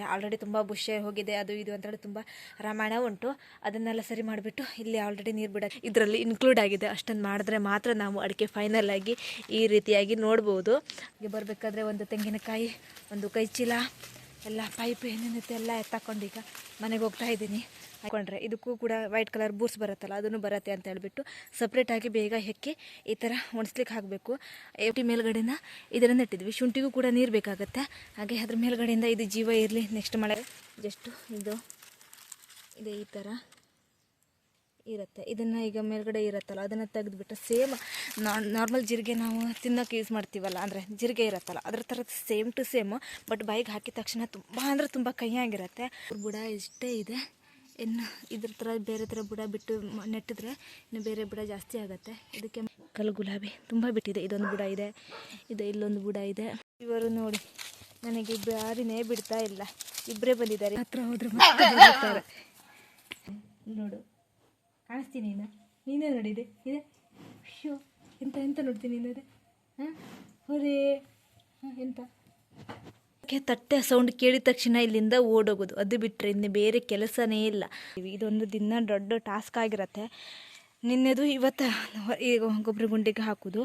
ಇದ್ದಾರೆ ಆಲ್ರೆಡಿ ತುಂಬ ಬುಷೆ ಹೋಗಿದೆ, ಅದು ಇದು ಅಂತೇಳಿ ತುಂಬ ರಾಮಾಯಣ ಉಂಟು. ಅದನ್ನೆಲ್ಲ ಸರಿ ಮಾಡಿಬಿಟ್ಟು ಇಲ್ಲಿ ಆಲ್ರೆಡಿ ನೀರು ಬಿಡ ಇದರಲ್ಲಿ ಇನ್ಕ್ಲೂಡ್ ಆಗಿದೆ. ಅಷ್ಟೊಂದು ಮಾಡಿದ್ರೆ ಮಾತ್ರ ನಾವು ಅಡಿಕೆ ಫೈನಲ್ ಆಗಿ ಈ ರೀತಿಯಾಗಿ ನೋಡ್ಬೋದು. ಹಾಗೆ ಬರಬೇಕಾದ್ರೆ ಒಂದು ತೆಂಗಿನಕಾಯಿ, ಒಂದು ಕೈ ಚೀಲ ಎಲ್ಲ ಪೈಪ್ ಏನೇನಿತ್ತು ಎಲ್ಲ ಎತ್ತಾಕೊಂಡು ಈಗ ಮನೆಗೆ ಹೋಗ್ತಾ ಇದ್ದೀನಿ. ಹಾಕೊಂಡ್ರೆ ಇದಕ್ಕೂ ಕೂಡ ವೈಟ್ ಕಲರ್ ಬೂಟ್ಸ್ ಬರುತ್ತಲ್ಲ, ಅದನ್ನು ಬರುತ್ತೆ ಅಂತ ಹೇಳ್ಬಿಟ್ಟು ಸಪ್ರೇಟಾಗಿ ಬೇಗ ಹೆಕ್ಕಿ ಈ ಥರ ಒಣಸ್ಲಿಕ್ಕೆ ಹಾಕಬೇಕು. ಎಟಿ ಮೇಲ್ಗಡೆಯಿಂದ ಇದರಿಂದ ಇಟ್ಟಿದ್ವಿ. ಶುಂಠಿಗೂ ಕೂಡ ನೀರು ಬೇಕಾಗುತ್ತೆ. ಹಾಗೆ ಅದ್ರ ಮೇಲ್ಗಡೆಯಿಂದ ಇದು ಜೀವ ಇರಲಿ ನೆಕ್ಸ್ಟ್ ಮಳೆ. ಜಸ್ಟು ಇದು, ಇದೆ ಈ ಥರ ಇರುತ್ತೆ. ಇದನ್ನು ಈಗ ಮೇಲ್ಗಡೆ ಇರುತ್ತಲ್ಲ, ಅದನ್ನು ತೆಗೆದುಬಿಟ್ಟು ಸೇಮ್ ನಾರ್ಮಲ್ ಜೀರಿಗೆ ನಾವು ತಿನ್ನೋಕೆ ಯೂಸ್ ಮಾಡ್ತೀವಲ್ಲ, ಅಂದರೆ ಜೀರಿಗೆ ಇರುತ್ತಲ್ಲ, ಅದ್ರ ಥರ ಸೇಮ್ ಟು ಸೇಮ್ ಬಟ್ ಬಾಯಿಗೆ ಹಾಕಿದ ತಕ್ಷಣ ತುಂಬ ಅಂದರೆ ತುಂಬ ಕಹಿಯಾಗಿರುತ್ತೆ ಬುಡ ಇಷ್ಟೇ ಇದೆ. ಇನ್ನು ಇದ್ರ ಥರ ಬೇರೆ ಥರ ಬುಡ ಬಿಟ್ಟು ನೆಟ್ಟಿದ್ರೆ ಇನ್ನು ಬೇರೆ ಬುಡ ಜಾಸ್ತಿ ಆಗುತ್ತೆ. ಇದಕ್ಕೆ ಕಲ್ಲು ಗುಲಾಬಿ ತುಂಬ ಬಿಟ್ಟಿದೆ. ಇದೊಂದು ಬುಡ ಇದೆ. ಇದು ಇಲ್ಲೊಂದು ಬುಡ ಇದೆ. ಇವರು ನೋಡಿ, ನನಗೆ ಬ್ಯಾರಿನೇ ಬಿಡ್ತಾ ಇಲ್ಲ. ಇಬ್ಬರೇ ಬಂದಿದ್ದಾರೆ. ಹತ್ರ ಹೋದ್ರೆ. ನೋಡು, ಕಾಣಿಸ್ತೀನಿ ನೀನು ನೀನೇ ನೋಡಿದೆ. ಇದೆ. ಶೋ ಎಂತ ಎಂತ ನೋಡ್ತೀನಿ ನೀನು ಅದೇ ಹಾಂ? ಹೋರೇ ಹಾಂ, ಎಂತ? ಕೆ ತಟ್ಟೆ ಸೌಂಡ್ ಕೇಳಿದ ತಕ್ಷಣ ಇಲ್ಲಿಂದ ಓಡೋಗೋದು. ಅದು ಬಿಟ್ಟರೆ ಇನ್ನು ಬೇರೆ ಕೆಲಸನೇ ಇಲ್ಲ. ಇದೊಂದು ದಿನ ದೊಡ್ಡ ಟಾಸ್ಕ್ ಆಗಿರತ್ತೆ. ನಿನ್ನೆದು ಇವತ್ತು ಈಗ ಗೊಬ್ಬರ ಗುಂಡಿಗೆ ಹಾಕೋದು.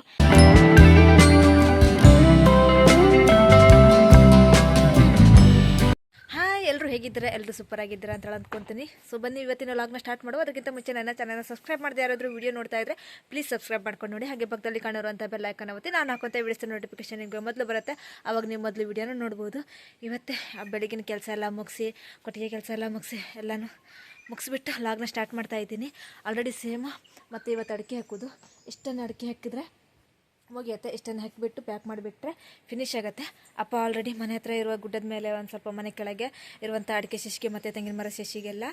ಎಲ್ಲರೂ ಹೇಗಿದ್ದೀರಾ? ಎಲ್ಲರೂ ಸೂಪರ್ ಆಗಿದ್ದೀರಾ ಅಂತ ಹೇಳಿ ಅಂದ್ಕೊತೀನಿ. ಸೊ ಬನ್ನಿ, ಇವತ್ತಿನ ಲಾಗ್ನ ಸ್ಟಾರ್ಟ್ ಮಾಡುವ. ಅದಕ್ಕಿಂತ ಮುಂಚೆ ನನ್ನ ಚಾನಲ್ನ ಸಬ್ಸ್ಕ್ರೈಬ್ ಮಾಡಿದೆ ಯಾರಾದರೂ ವಿಡಿಯೋ ನೋಡ್ತಾ ಇದ್ದರೆ ಪ್ಲೀಸ್ ಸಬ್ಸ್ಕ್ರೈಬ್ ಮಾಡ್ಕೊಂಡು ನೋಡಿ. ಹಾಗೆ ಪಕ್ಕದಲ್ಲಿ ಕಾಣಿರುವಂಥ ಬೆಲ್ ಐಕನ್ ಅವತ್ತಿ ನಾನು ಹಾಕೋಂಥ ವಿಡಿಯೋಸ್ ನೋಟಿಫಿಕೇಶನ್ ನಿಮಗೆ ಮೊದಲು ಬರುತ್ತೆ. ಅವಾಗ ನೀವು ಮೊದಲು ವಿಡಿಯೋನ ನೋಡ್ಬೋದು. ಇವತ್ತೇ ಆ ಬೆಳಗಿನ ಕೆಲಸ ಎಲ್ಲ ಮುಗಿಸಿ, ಕೊಟ್ಟಿಗೆ ಕೆಲಸ ಎಲ್ಲ ಮುಗಿಸಿ, ಎಲ್ಲನೂ ಮುಗಿಸ್ಬಿಟ್ಟು ಲಾಗ್ನ ಸ್ಟಾರ್ಟ್ ಮಾಡ್ತಾ ಇದ್ದೀನಿ. ಆಲ್ರೆಡಿ ಸೇಮ್ ಮತ್ತು ಇವತ್ತು ಅಡಿಕೆ ಹಾಕೋದು. ಇಷ್ಟನ್ನು ಅಡಿಕೆ ಹಾಕಿದರೆ ಮುಗಿಯುತ್ತೆ. ಇಷ್ಟನ್ನು ಹಾಕಿಬಿಟ್ಟು ಪ್ಯಾಕ್ ಮಾಡಿಬಿಟ್ರೆ ಫಿನಿಶ್ ಆಗುತ್ತೆ. ಅಪ್ಪ ಆಲ್ರೆಡಿ ಮನೆ ಹತ್ರ ಇರುವ ಗುಡ್ಡದ ಮೇಲೆ ಒಂದು ಸ್ವಲ್ಪ ಮನೆ ಕೆಳಗೆ ಇರುವಂಥ ಅಡಿಕೆ ಶಶಿಗೆ ಮತ್ತು ತೆಂಗಿನ ಮರ ಶಶಿಗೆಲ್ಲ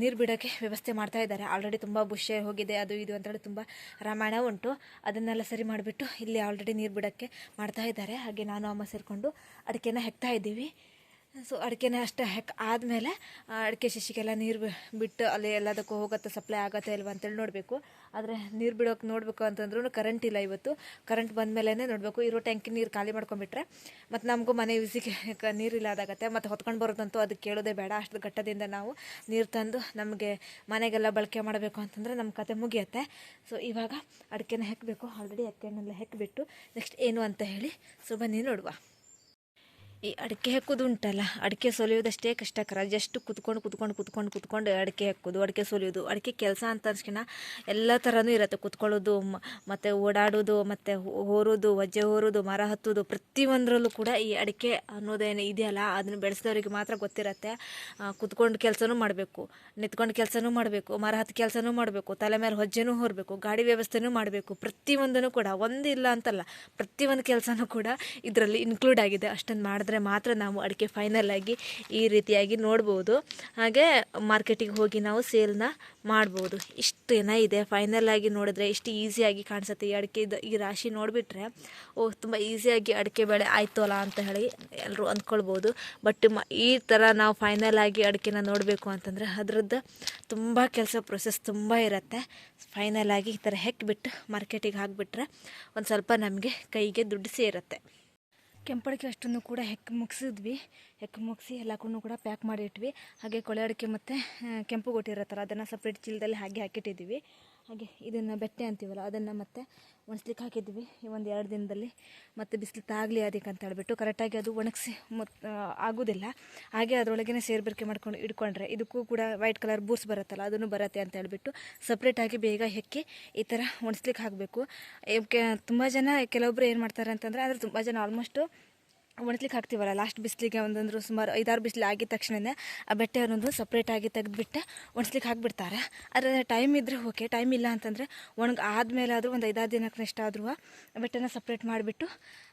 ನೀರು ಬಿಡೋಕ್ಕೆ ವ್ಯವಸ್ಥೆ ಮಾಡ್ತಾ ಇದ್ದಾರೆ. ಆಲ್ರೆಡಿ ತುಂಬ ಬುಷೆ ಹೋಗಿದೆ, ಅದು ಇದು ಅಂತೇಳಿ ತುಂಬ ರಾಮಾಯಣ ಉಂಟು. ಅದನ್ನೆಲ್ಲ ಸರಿ ಮಾಡಿಬಿಟ್ಟು ಇಲ್ಲಿ ಆಲ್ರೆಡಿ ನೀರು ಬಿಡೋಕ್ಕೆ ಮಾಡ್ತಾ ಇದ್ದಾರೆ. ಹಾಗೆ ನಾನು, ಅಮ್ಮ ಸೇರಿಕೊಂಡು ಅಡಿಕೆನ ಹೆಕ್ತಾ ಇದ್ದೀವಿ. ಸೊ ಅಡಿಕೆನ ಅಷ್ಟೇ ಹೆಕ್ ಆದಮೇಲೆ ಅಡಿಕೆ ಶಶಿಗೆಲ್ಲ ನೀರು ಬಿಟ್ಟು ಅಲ್ಲಿ ಎಲ್ಲದಕ್ಕೂ ಹೋಗುತ್ತೆ ಸಪ್ಲೈ ಆಗುತ್ತೆ ಇಲ್ವಾ ಅಂತೇಳಿ ನೋಡಬೇಕು. ಆದರೆ ನೀರು ಬಿಡೋಕೆ ನೋಡಬೇಕು ಅಂತಂದ್ರೂ ಕರೆಂಟ್ ಇಲ್ಲ ಇವತ್ತು. ಕರೆಂಟ್ ಬಂದ ಮೇಲೇ ನೋಡಬೇಕು. ಇರೋ ಟ್ಯಾಂಕಿ ನೀರು ಖಾಲಿ ಮಾಡ್ಕೊಂಡ್ಬಿಟ್ರೆ ಮತ್ತು ನಮಗೂ ಮನೆ ಯೂಸಿಗೆ ನೀರಿಲ್ಲ ಅದಾಗತ್ತೆ. ಮತ್ತು ಹೊತ್ಕೊಂಡು ಬರೋದಂತೂ ಅದಕ್ಕೆ ಕೇಳೋದೇ ಬೇಡ. ಅಷ್ಟು ಘಟ್ಟದಿಂದ ನಾವು ನೀರು ತಂದು ನಮಗೆ ಮನೆಗೆಲ್ಲ ಬಳಕೆ ಮಾಡಬೇಕು ಅಂತಂದರೆ ನಮ್ಮ ಕತೆ ಮುಗಿಯುತ್ತೆ. ಸೊ ಇವಾಗ ಅಡಿಕೆನ ಹಾಕಬೇಕು. ಆಲ್ರೆಡಿ ಅಕ್ಕೆನೆಲ್ಲ ಹೆಕ್ಕಿಬಿಟ್ಟು ನೆಕ್ಸ್ಟ್ ಏನು ಅಂತ ಹೇಳಿ ಸೊ ಬನ್ನಿ ನೋಡುವ. ಈ ಅಡಿಕೆ ಹಾಕೋದು ಉಂಟಲ್ಲ, ಅಡಿಕೆ ಸೊಲಿಯೋದಷ್ಟೇ ಕಷ್ಟಕರ. ಜಸ್ಟ್ ಕುತ್ಕೊಂಡು ಕುತ್ಕೊಂಡು ಕುತ್ಕೊಂಡು ಕುತ್ಕೊಂಡು ಅಡಿಕೆ ಹಾಕೋದು, ಅಡಿಕೆ ಸೊಲಿಯೋದು ಅಡಿಕೆ ಕೆಲಸ ಅಂತ ಅನ್ಸ್ಕಿನ ಎಲ್ಲ ಥರನೂ ಇರುತ್ತೆ. ಕುತ್ಕೊಳ್ಳೋದು ಮತ್ತು ಓಡಾಡೋದು, ಮತ್ತು ಹೋರೋದು, ವಜ್ಜೆ ಹೋರೋದು, ಮರ ಹತ್ತೋದು, ಪ್ರತಿಯೊಂದರಲ್ಲೂ ಕೂಡ ಈ ಅಡಿಕೆ ಅನ್ನೋದೇನು ಇದೆಯಲ್ಲ, ಅದನ್ನು ಬೆಳೆಸಿದವರಿಗೆ ಮಾತ್ರ ಗೊತ್ತಿರತ್ತೆ. ಕುತ್ಕೊಂಡು ಕೆಲಸನೂ ಮಾಡಬೇಕು, ನಿಂತ್ಕೊಂಡು ಕೆಲಸನೂ ಮಾಡಬೇಕು, ಮರ ಹತ್ತು ಕೆಲಸನೂ ಮಾಡಬೇಕು, ತಲೆ ಮೇಲೆ ಹೊಜ್ಜೆನೂ ಹೊರಬೇಕು, ಗಾಡಿ ವ್ಯವಸ್ಥೆನೂ ಮಾಡಬೇಕು. ಪ್ರತಿಯೊಂದನ್ನು ಕೂಡ, ಒಂದಿಲ್ಲ ಅಂತಲ್ಲ, ಪ್ರತಿಯೊಂದು ಕೆಲಸನೂ ಕೂಡ ಇದರಲ್ಲಿ ಇನ್ಕ್ಲೂಡ್ ಆಗಿದೆ. ಅಷ್ಟೊಂದು ಮಾಡಿದ್ರೆ ಮಾತ್ರ ನಾವು ಅಡಿಕೆ ಫೈನಲ್ ಆಗಿ ಈ ರೀತಿಯಾಗಿ ನೋಡ್ಬೋದು. ಹಾಗೆ ಮಾರ್ಕೆಟಿಗೆ ಹೋಗಿ ನಾವು ಸೇಲ್ನ ಮಾಡ್ಬೋದು. ಇಷ್ಟು ಏನ ಇದೆ. ಫೈನಲ್ ಆಗಿ ನೋಡಿದ್ರೆ ಇಷ್ಟು ಈಸಿಯಾಗಿ ಕಾಣಿಸುತ್ತೆ ಈ ಅಡಿಕೆದು ಈ ರಾಶಿ ನೋಡಿಬಿಟ್ರೆ ಓ ತುಂಬ ಈಸಿಯಾಗಿ ಅಡಿಕೆ ಬೆಳೆ ಆಯ್ತು ಅಲ್ಲ ಅಂತ ಹೇಳಿ ಎಲ್ಲರೂ ಅಂದ್ಕೊಳ್ಬೋದು. ಬಟ್ ಈ ಥರ ನಾವು ಫೈನಲ್ ಆಗಿ ಅಡಿಕೆನ ನೋಡಬೇಕು ಅಂತಂದರೆ ಅದ್ರದ್ದು ತುಂಬ ಕೆಲಸ ಪ್ರೊಸೆಸ್ ತುಂಬ ಇರುತ್ತೆ. ಫೈನಲ್ ಆಗಿ ಈ ಥರ ಹೆಕ್ಬಿಟ್ಟು ಮಾರ್ಕೆಟಿಗೆ ಹಾಕಿಬಿಟ್ರೆ ಒಂದು ಸ್ವಲ್ಪ ನಮಗೆ ಕೈಗೆ ದುಡ್ಡು ಸೇರುತ್ತೆ. ಕೆಂಪಡಿಕೆ ಅಷ್ಟನ್ನು ಕೂಡ ಹೆಕ್ಕಿ ಮುಗಿಸಿದ್ವಿ. ಹೆಕ್ಕಿ ಮುಗಿಸಿ ಎಲ್ಲಕ್ಕೂ ಕೂಡ ಪ್ಯಾಕ್ ಮಾಡಿಟ್ವಿ. ಹಾಗೆ ಕೊಳೆ ಅಡಿಕೆ ಮತ್ತು ಕೆಂಪು ಗೊಟ್ಟಿ ಥರ ಅದನ್ನು ಸಪ್ರೇಟ್ ಚೀಲದಲ್ಲಿ ಹಾಗೆ ಹಾಕಿಟ್ಟಿದ್ದೀವಿ ಹಾಗೆ ಇದನ್ನು ಬೆಟ್ಟೆ ಅಂತೀವಲ್ಲ, ಅದನ್ನು ಮತ್ತೆ ಒಣಸ್ಲಿಕ್ಕೆ ಹಾಕಿದ್ವಿ. ಒಂದು ಎರಡು ದಿನದಲ್ಲಿ ಮತ್ತು ಬಿಸಿಲು ತಾಗಲಿ ಅದಕ್ಕೆ ಅಂತ ಹೇಳ್ಬಿಟ್ಟು ಕರೆಕ್ಟಾಗಿ ಅದು ಒಣಗಿಸಿ ಮತ್ತು ಆಗೋದಿಲ್ಲ. ಹಾಗೆ ಅದರೊಳಗೇ ಸೇರ್ಬರಿಕೆ ಮಾಡ್ಕೊಂಡು ಇಟ್ಕೊಂಡ್ರೆ ಇದಕ್ಕೂ ಕೂಡ ವೈಟ್ ಕಲರ್ ಬೂಸ್ ಬರುತ್ತಲ್ಲ, ಅದನ್ನು ಬರುತ್ತೆ ಅಂತ ಹೇಳ್ಬಿಟ್ಟು ಸಪ್ರೇಟಾಗಿ ಬೇಗ ಹೆಕ್ಕಿ ಈ ಥರ ಒಣಸ್ಲಿಕ್ಕೆ ಹಾಕಬೇಕು. ತುಂಬ ಜನ ಕೆಲವೊಬ್ಬರು ಏನು ಮಾಡ್ತಾರೆ ಅಂತಂದರೆ ಅಂದರೆ ತುಂಬ ಜನ ಆಲ್ಮೋಸ್ಟು ಒಣಸ್ಲಿಕ್ಕೆ ಹಾಕ್ತೀವಲ್ಲ ಲಾಸ್ಟ್ ಬಿಸಿಲಿಗೆ ಒಂದೊಂದು ಸುಮಾರು ಐದಾರು ಬಿಸಿಲು ಆಗಿದ ತಕ್ಷಣವೇ ಆ ಬೆಟ್ಟೆ ಅನ್ನೋದು ಸಪ್ರೇಟಾಗಿ ತೆಗೆದುಬಿಟ್ಟು ಒಣಸ್ಲಿಕ್ಕೆ ಹಾಕ್ಬಿಡ್ತಾರೆ. ಆದರೆ ಟೈಮ್ ಇದ್ದರೆ ಓಕೆ ಟೈಮ್ ಇಲ್ಲ ಅಂತಂದರೆ ಒಣಗಿ ಆದಮೇಲೆ ಆದರೂ ಒಂದು ಐದಾರು ದಿನಕ್ಕೆ ನೆಕ್ಸ್ಟ್ ಆದ್ರೂ ಬೆಟ್ಟನ ಸಪ್ರೇಟ್ ಮಾಡಿಬಿಟ್ಟು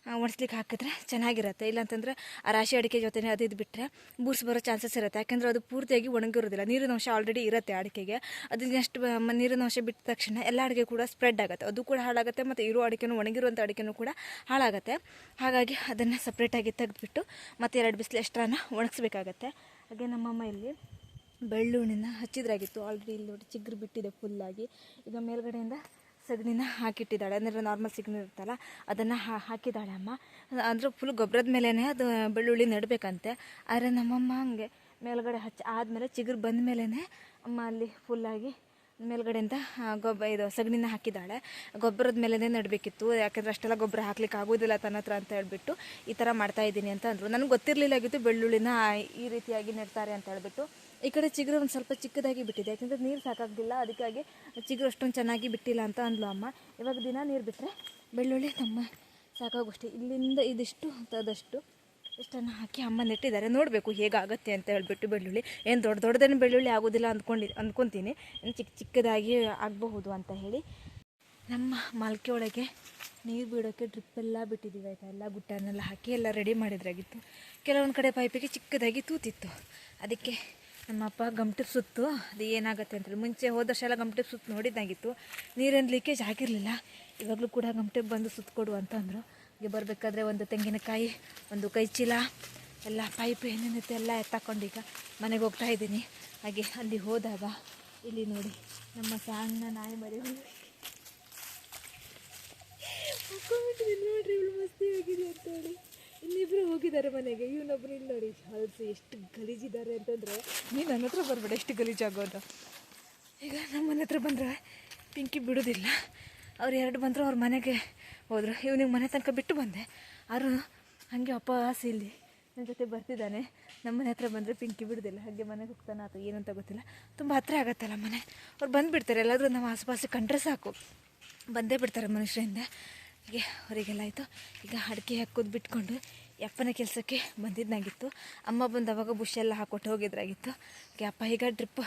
ಒಣಸ್ಲಿಕ್ಕೆ ಹಾಕಿದ್ರೆ ಚೆನ್ನಾಗಿರುತ್ತೆ. ಇಲ್ಲಾಂತಂದ್ರೆ ಆ ರಾಶಿ ಅಡಿಕೆ ಜೊತೆನೇ ಅದು ಇದು ಬಿಟ್ಟರೆ ಬೂರ್ಸ್ ಬರೋ ಚಾನ್ಸಸ್ ಇರುತ್ತೆ. ಯಾಕೆಂದರೆ ಅದು ಪೂರ್ತಿಯಾಗಿ ಒಣಗಿರೋದಿಲ್ಲ. ನೀರಿನ ಅಂಶ ಆಲ್ರೆಡಿ ಇರುತ್ತೆ ಅಡಿಕೆಗೆ. ಅದು ನೆಕ್ಸ್ಟ್ ನೀರಿನ ಅಂಶ ಬಿಟ್ಟ ತಕ್ಷಣ ಎಲ್ಲ ಅಡಿಕೆ ಕೂಡ ಸ್ಪ್ರೆಡ್ ಆಗುತ್ತೆ. ಅದು ಕೂಡ ಹಾಳಾಗುತ್ತೆ ಮತ್ತು ಇರೋ ಅಡಿಕೆನೂ ಒಣಗಿರುವಂಥ ಅಡಿಕೆನೂ ಕೂಡ ಹಾಳಾಗುತ್ತೆ. ಹಾಗಾಗಿ ಅದನ್ನು ಸಪ್ರೇಟಾಗಿ ತೆಗೆದುಬಿಟ್ಟು ಮತ್ತೆ ಎರಡು ಬಿಸಿಲು ಎಷ್ಟ್ರಾನ ಒಣಗಿಸ್ಬೇಕಾಗತ್ತೆ. ಹಾಗೆ ನಮ್ಮಮ್ಮ ಇಲ್ಲಿ ಬೆಳ್ಳುಳ್ಳಿನ ಹಚ್ಚಿದ್ರಾಗಿತ್ತು. ಆಲ್ರೆಡಿ ಇಲ್ಲಿ ನೋಡಿ ಚಿಗ್ರು ಬಿಟ್ಟಿದೆ ಫುಲ್ಲಾಗಿ ಈಗ ಮೇಲ್ಗಡೆಯಿಂದ ಸಗಣಿನ ಹಾಕಿಟ್ಟಿದ್ದಾಳೆ. ಅಂದರೆ ನಾರ್ಮಲ್ ಸಗಣಿ ಇರುತ್ತಲ್ಲ, ಅದನ್ನು ಹಾ, ಹಾಕಿದ್ದಾಳೆ ಅಮ್ಮ. ಅಂದರೆ ಫುಲ್ ಗೊಬ್ಬರದ ಮೇಲೇ ಅದು ಬೆಳ್ಳುಳ್ಳಿ ನೆಡಬೇಕಂತೆ. ಆದರೆ ನಮ್ಮಮ್ಮ ಹಂಗೆ ಮೇಲ್ಗಡೆ ಹಚ್ಚಿ, ಆದಮೇಲೆ ಚಿಗುರು ಬಂದ ಮೇಲೇ ಅಮ್ಮ ಅಲ್ಲಿ ಫುಲ್ಲಾಗಿ ಮೇಲ್ಗಡೆಯಿಂದ ಗೊಬ್ಬ, ಇದು ಸಗಣಿನ ಹಾಕಿದ್ದಾಳೆ. ಗೊಬ್ಬರದ ಮೇಲೇ ನೆಡಬೇಕಿತ್ತು. ಯಾಕಂದರೆ ಅಷ್ಟೆಲ್ಲ ಗೊಬ್ಬರ ಹಾಕ್ಲಿಕ್ಕೆ ಆಗೋದಿಲ್ಲ ತನ್ನ ಹತ್ರ ಅಂತ ಹೇಳ್ಬಿಟ್ಟು ಈ ಥರ ಮಾಡ್ತಾ ಇದ್ದೀನಿ ಅಂತ ಅಂದರು. ನನಗೆ ಗೊತ್ತಿರಲಿಲ್ಲ ಆಗಿತ್ತು ಬೆಳ್ಳುಳ್ಳಿನ ಈ ರೀತಿಯಾಗಿ ನೆಡ್ತಾರೆ ಅಂತ ಹೇಳ್ಬಿಟ್ಟು. ಈ ಕಡೆ ಚಿಗುರು ಒಂದು ಸ್ವಲ್ಪ ಚಿಕ್ಕದಾಗಿ ಬಿಟ್ಟಿದೆ, ಯಾಕಂದರೆ ನೀರು ಸಾಕಾಗಲಿಲ್ಲ ಅದಕ್ಕಾಗಿ ಚಿಗುರು ಅಷ್ಟೊಂದು ಚೆನ್ನಾಗಿ ಬಿಟ್ಟಿಲ್ಲ ಅಂತ ಅಂದ್ಲು ಅಮ್ಮ. ಇವಾಗ ದಿನ ನೀರು ಬಿಟ್ಟರೆ ಬೆಳ್ಳುಳ್ಳಿ ತಮ್ಮ ಸಾಕಾಗೋಷ್ಟೇ. ಇಲ್ಲಿಂದ ಇದಿಷ್ಟು ಅದಷ್ಟು ಇಷ್ಟನ್ನು ಹಾಕಿ ಅಮ್ಮ ನೆಟ್ಟಿದ್ದಾರೆ. ನೋಡಬೇಕು ಹೇಗಾಗತ್ತೆ ಅಂತ ಹೇಳ್ಬಿಟ್ಟು ಬೆಳ್ಳುಳ್ಳಿ. ಏನು ದೊಡ್ಡ ದೊಡ್ಡದೇನು ಬೆಳ್ಳುಳ್ಳಿ ಆಗೋದಿಲ್ಲ ಅಂದ್ಕೊಂಡು ಅಂದ್ಕೊತೀನಿ ಏನು ಚಿಕ್ಕ ಚಿಕ್ಕದಾಗಿ ಆಗಬಹುದು ಅಂತ ಹೇಳಿ ನಮ್ಮ ಮಾಲ್ಕೆ ಒಳಗೆ ನೀರು ಬಿಡೋಕ್ಕೆ ಡ್ರಿಪ್ ಎಲ್ಲ ಬಿಟ್ಟಿದ್ದೀವಿ ಆಯಿತಾ? ಎಲ್ಲ ಗುಟ್ಟನ್ನೆಲ್ಲ ಹಾಕಿ ಎಲ್ಲ ರೆಡಿ ಮಾಡಿದ್ರಾಗಿತ್ತು. ಕೆಲವೊಂದು ಕಡೆ ಪೈಪಿಗೆ ಚಿಕ್ಕದಾಗಿ ತೂತಿತ್ತು. ಅದಕ್ಕೆ ನಮ್ಮಪ್ಪ ಗಮ್ಟಿಪ್ ಸುತ್ತು, ಅದು ಏನಾಗುತ್ತೆ ಅಂತೇಳಿ. ಮುಂಚೆ ಹೋದ ವರ್ಷ ಎಲ್ಲ ಗಮ್ಟಿಪ್ ಸುತ್ತು ನೋಡಿದ್ದಾಗಿತ್ತು. ನೀರೇನು ಲೀಕೇಜ್ ಆಗಿರಲಿಲ್ಲ. ಇವಾಗಲೂ ಕೂಡ ಗಮ್ಟಿಪ್ ಬಂದು ಸುತ್ತಕೊಡು ಅಂತಂದರು ಹೀಗೆ ಬರಬೇಕಾದ್ರೆ ಒಂದು ತೆಂಗಿನಕಾಯಿ, ಒಂದು ಕೈ ಚೀಲ ಎಲ್ಲ ಪೈಪ್ ಏನೇನಿತ್ತು ಎಲ್ಲ ಎತ್ತಾಕೊಂಡು ಈಗ ಮನೆಗೆ ಹೋಗ್ತಾ ಇದ್ದೀನಿ. ಹಾಗೆ ಅಲ್ಲಿ ಹೋದಾಗ ಇಲ್ಲಿ ನೋಡಿ, ನಮ್ಮ ಸಣ್ಣ ನಾಯಿ ಮರಿ ನೋಡ್ರಿ, ಇವಳು ಮಸ್ತಿ ಆಗಿದೆ ಅಂತ ಹೇಳಿ ಇನ್ನಿಬ್ರು ಹೋಗಿದ್ದಾರೆ ಮನೆಗೆ. ಇವನೊಬ್ರು ಇಲ್ಲಿ ನೋಡಿ ಹೊಲಸು ಎಷ್ಟು ಗಲೀಜಿದ್ದಾರೆ ಅಂತಂದರೆ. ನೀನು ನನ್ನ ಹತ್ರ ಬರಬೇಡ ಎಷ್ಟು ಗಲೀಜಾಗೋದು ಈಗ ನಮ್ಮ ಮನೆ ಹತ್ರ ಬಂದರೆ ಪಿಂಕಿ ಬಿಡೋದಿಲ್ಲ. ಅವ್ರು ಎರಡು ಬಂದರು ಅವ್ರ ಮನೆಗೆ ಹೋದರು. ಇವನಿಗೆ ಮನೆ ತನಕ ಬಿಟ್ಟು ಬಂದೆ. ಅವರು ಹಾಗೆ ಆಸೆ ಇಲ್ಲಿ ನನ್ನ ಜೊತೆ ಬರ್ತಿದ್ದಾನೆ. ನಮ್ಮ ಮನೆ ಹತ್ರ ಬಂದರೆ ಪಿಂಕಿ ಬಿಡೋದಿಲ್ಲ. ಹಾಗೆ ಮನೆಗೆ ಹೋಗ್ತಾನೆ ಏನು ಏನಂತ ಗೊತ್ತಿಲ್ಲ. ತುಂಬ ಹತ್ತಿರ ಆಗತ್ತಲ್ಲ ಮನೆ. ಅವ್ರು ಬಂದುಬಿಡ್ತಾರೆ. ಎಲ್ಲಾದರೂ ನಮ್ಮ ಆಸುಪಾಸು ಕಂಡ್ರೆ ಸಾಕು. ಬಂದೇ ಬಿಡ್ತಾರೆ ಮನುಷ್ಯರಿಂದ. ಹೀಗೆ ಅವರಿಗೆಲ್ಲ ಆಯಿತು. ಈಗ ಅಡಿಕೆ ಹಾಕೋದು ಬಿಟ್ಕೊಂಡು ಅಪ್ಪನ ಕೆಲಸಕ್ಕೆ ಬಂದಿದ್ದಾಗಿತ್ತು ಅಮ್ಮ ಬಂದು ಅವಾಗ ಬುಷ್ ಎಲ್ಲ ಹಾಕೊಟ್ಟು ಹೋಗಿದ್ರಾಗಿತ್ತು. ಓಕೆ ಅಪ್ಪ ಈಗ ಡ್ರಿಪ್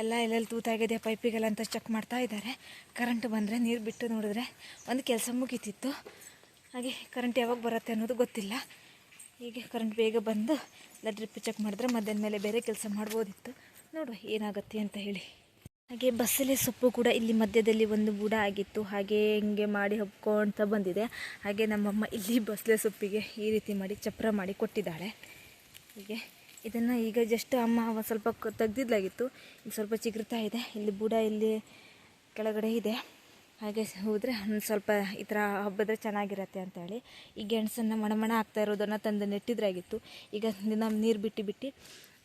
ಎಲ್ಲ ಎಲ್ಲೆಲ್ಲಿ ತೂತಾಗಿದೆ, ಪೈಪಿಗೆಲ್ಲ ಅಂತ ಚೆಕ್ ಮಾಡ್ತಾ ಇದ್ದಾರೆ. ಕರೆಂಟ್ ಬಂದರೆ ನೀರು ಬಿಟ್ಟು ನೋಡಿದ್ರೆ ಒಂದು ಕೆಲಸ ಮುಗೀತಿತ್ತು. ಹಾಗೆ ಕರೆಂಟ್ ಯಾವಾಗ ಬರುತ್ತೆ ಅನ್ನೋದು ಗೊತ್ತಿಲ್ಲ. ಹೀಗೆ ಕರೆಂಟ್ ಬೇಗ ಬಂದು ಎಲ್ಲ ಡ್ರಿಪ್ ಚೆಕ್ ಮಾಡಿದ್ರೆ ಮಧ್ಯಾಹ್ನ ಮೇಲೆ ಬೇರೆ ಕೆಲಸ ಮಾಡ್ಬೋದಿತ್ತು. ನೋಡುವ ಏನಾಗುತ್ತೆ ಅಂತ ಹೇಳಿ. ಹಾಗೆ ಬಸಳೆ ಸೊಪ್ಪು ಕೂಡ ಇಲ್ಲಿ ಮಧ್ಯದಲ್ಲಿ ಒಂದು ಬುಡ ಆಗಿತ್ತು. ಹಾಗೆ ಹಿಂಗೆ ಮಾಡಿ ಹಬ್ಕೊಳ್ತಾ ಬಂದಿದೆ. ಹಾಗೆ ನಮ್ಮಮ್ಮ ಇಲ್ಲಿ ಬಸಳೆ ಸೊಪ್ಪಿಗೆ ಈ ರೀತಿ ಮಾಡಿ ಚಪ್ರ ಮಾಡಿ ಕೊಟ್ಟಿದ್ದಾಳೆ. ಹೀಗೆ ಇದನ್ನು ಈಗ ಜಸ್ಟ್ ಅಮ್ಮ ಸ್ವಲ್ಪ ತೆಗ್ದಿದ್ಲಾಗಿತ್ತು. ಇಲ್ಲಿ ಸ್ವಲ್ಪ ಚಿಗುರ್ತಾ ಇದೆ. ಇಲ್ಲಿ ಬುಡ ಇಲ್ಲಿ ಕೆಳಗಡೆ ಇದೆ. ಹಾಗೆ ಹೋದರೆ ಒಂದು ಸ್ವಲ್ಪ ಈ ಥರ ಹಬ್ಬಿದ್ರೆ ಚೆನ್ನಾಗಿರತ್ತೆ ಅಂತೇಳಿ ಈ ಗೆಣಸನ್ನು ಮಣಮಣ ಆಗ್ತಾ ಇರೋದನ್ನು ತಂದು ನೆಟ್ಟಿದ್ರಾಗಿತ್ತು. ಈಗ ದಿನ ನೀರು ಬಿಟ್ಟು ಬಿಟ್ಟು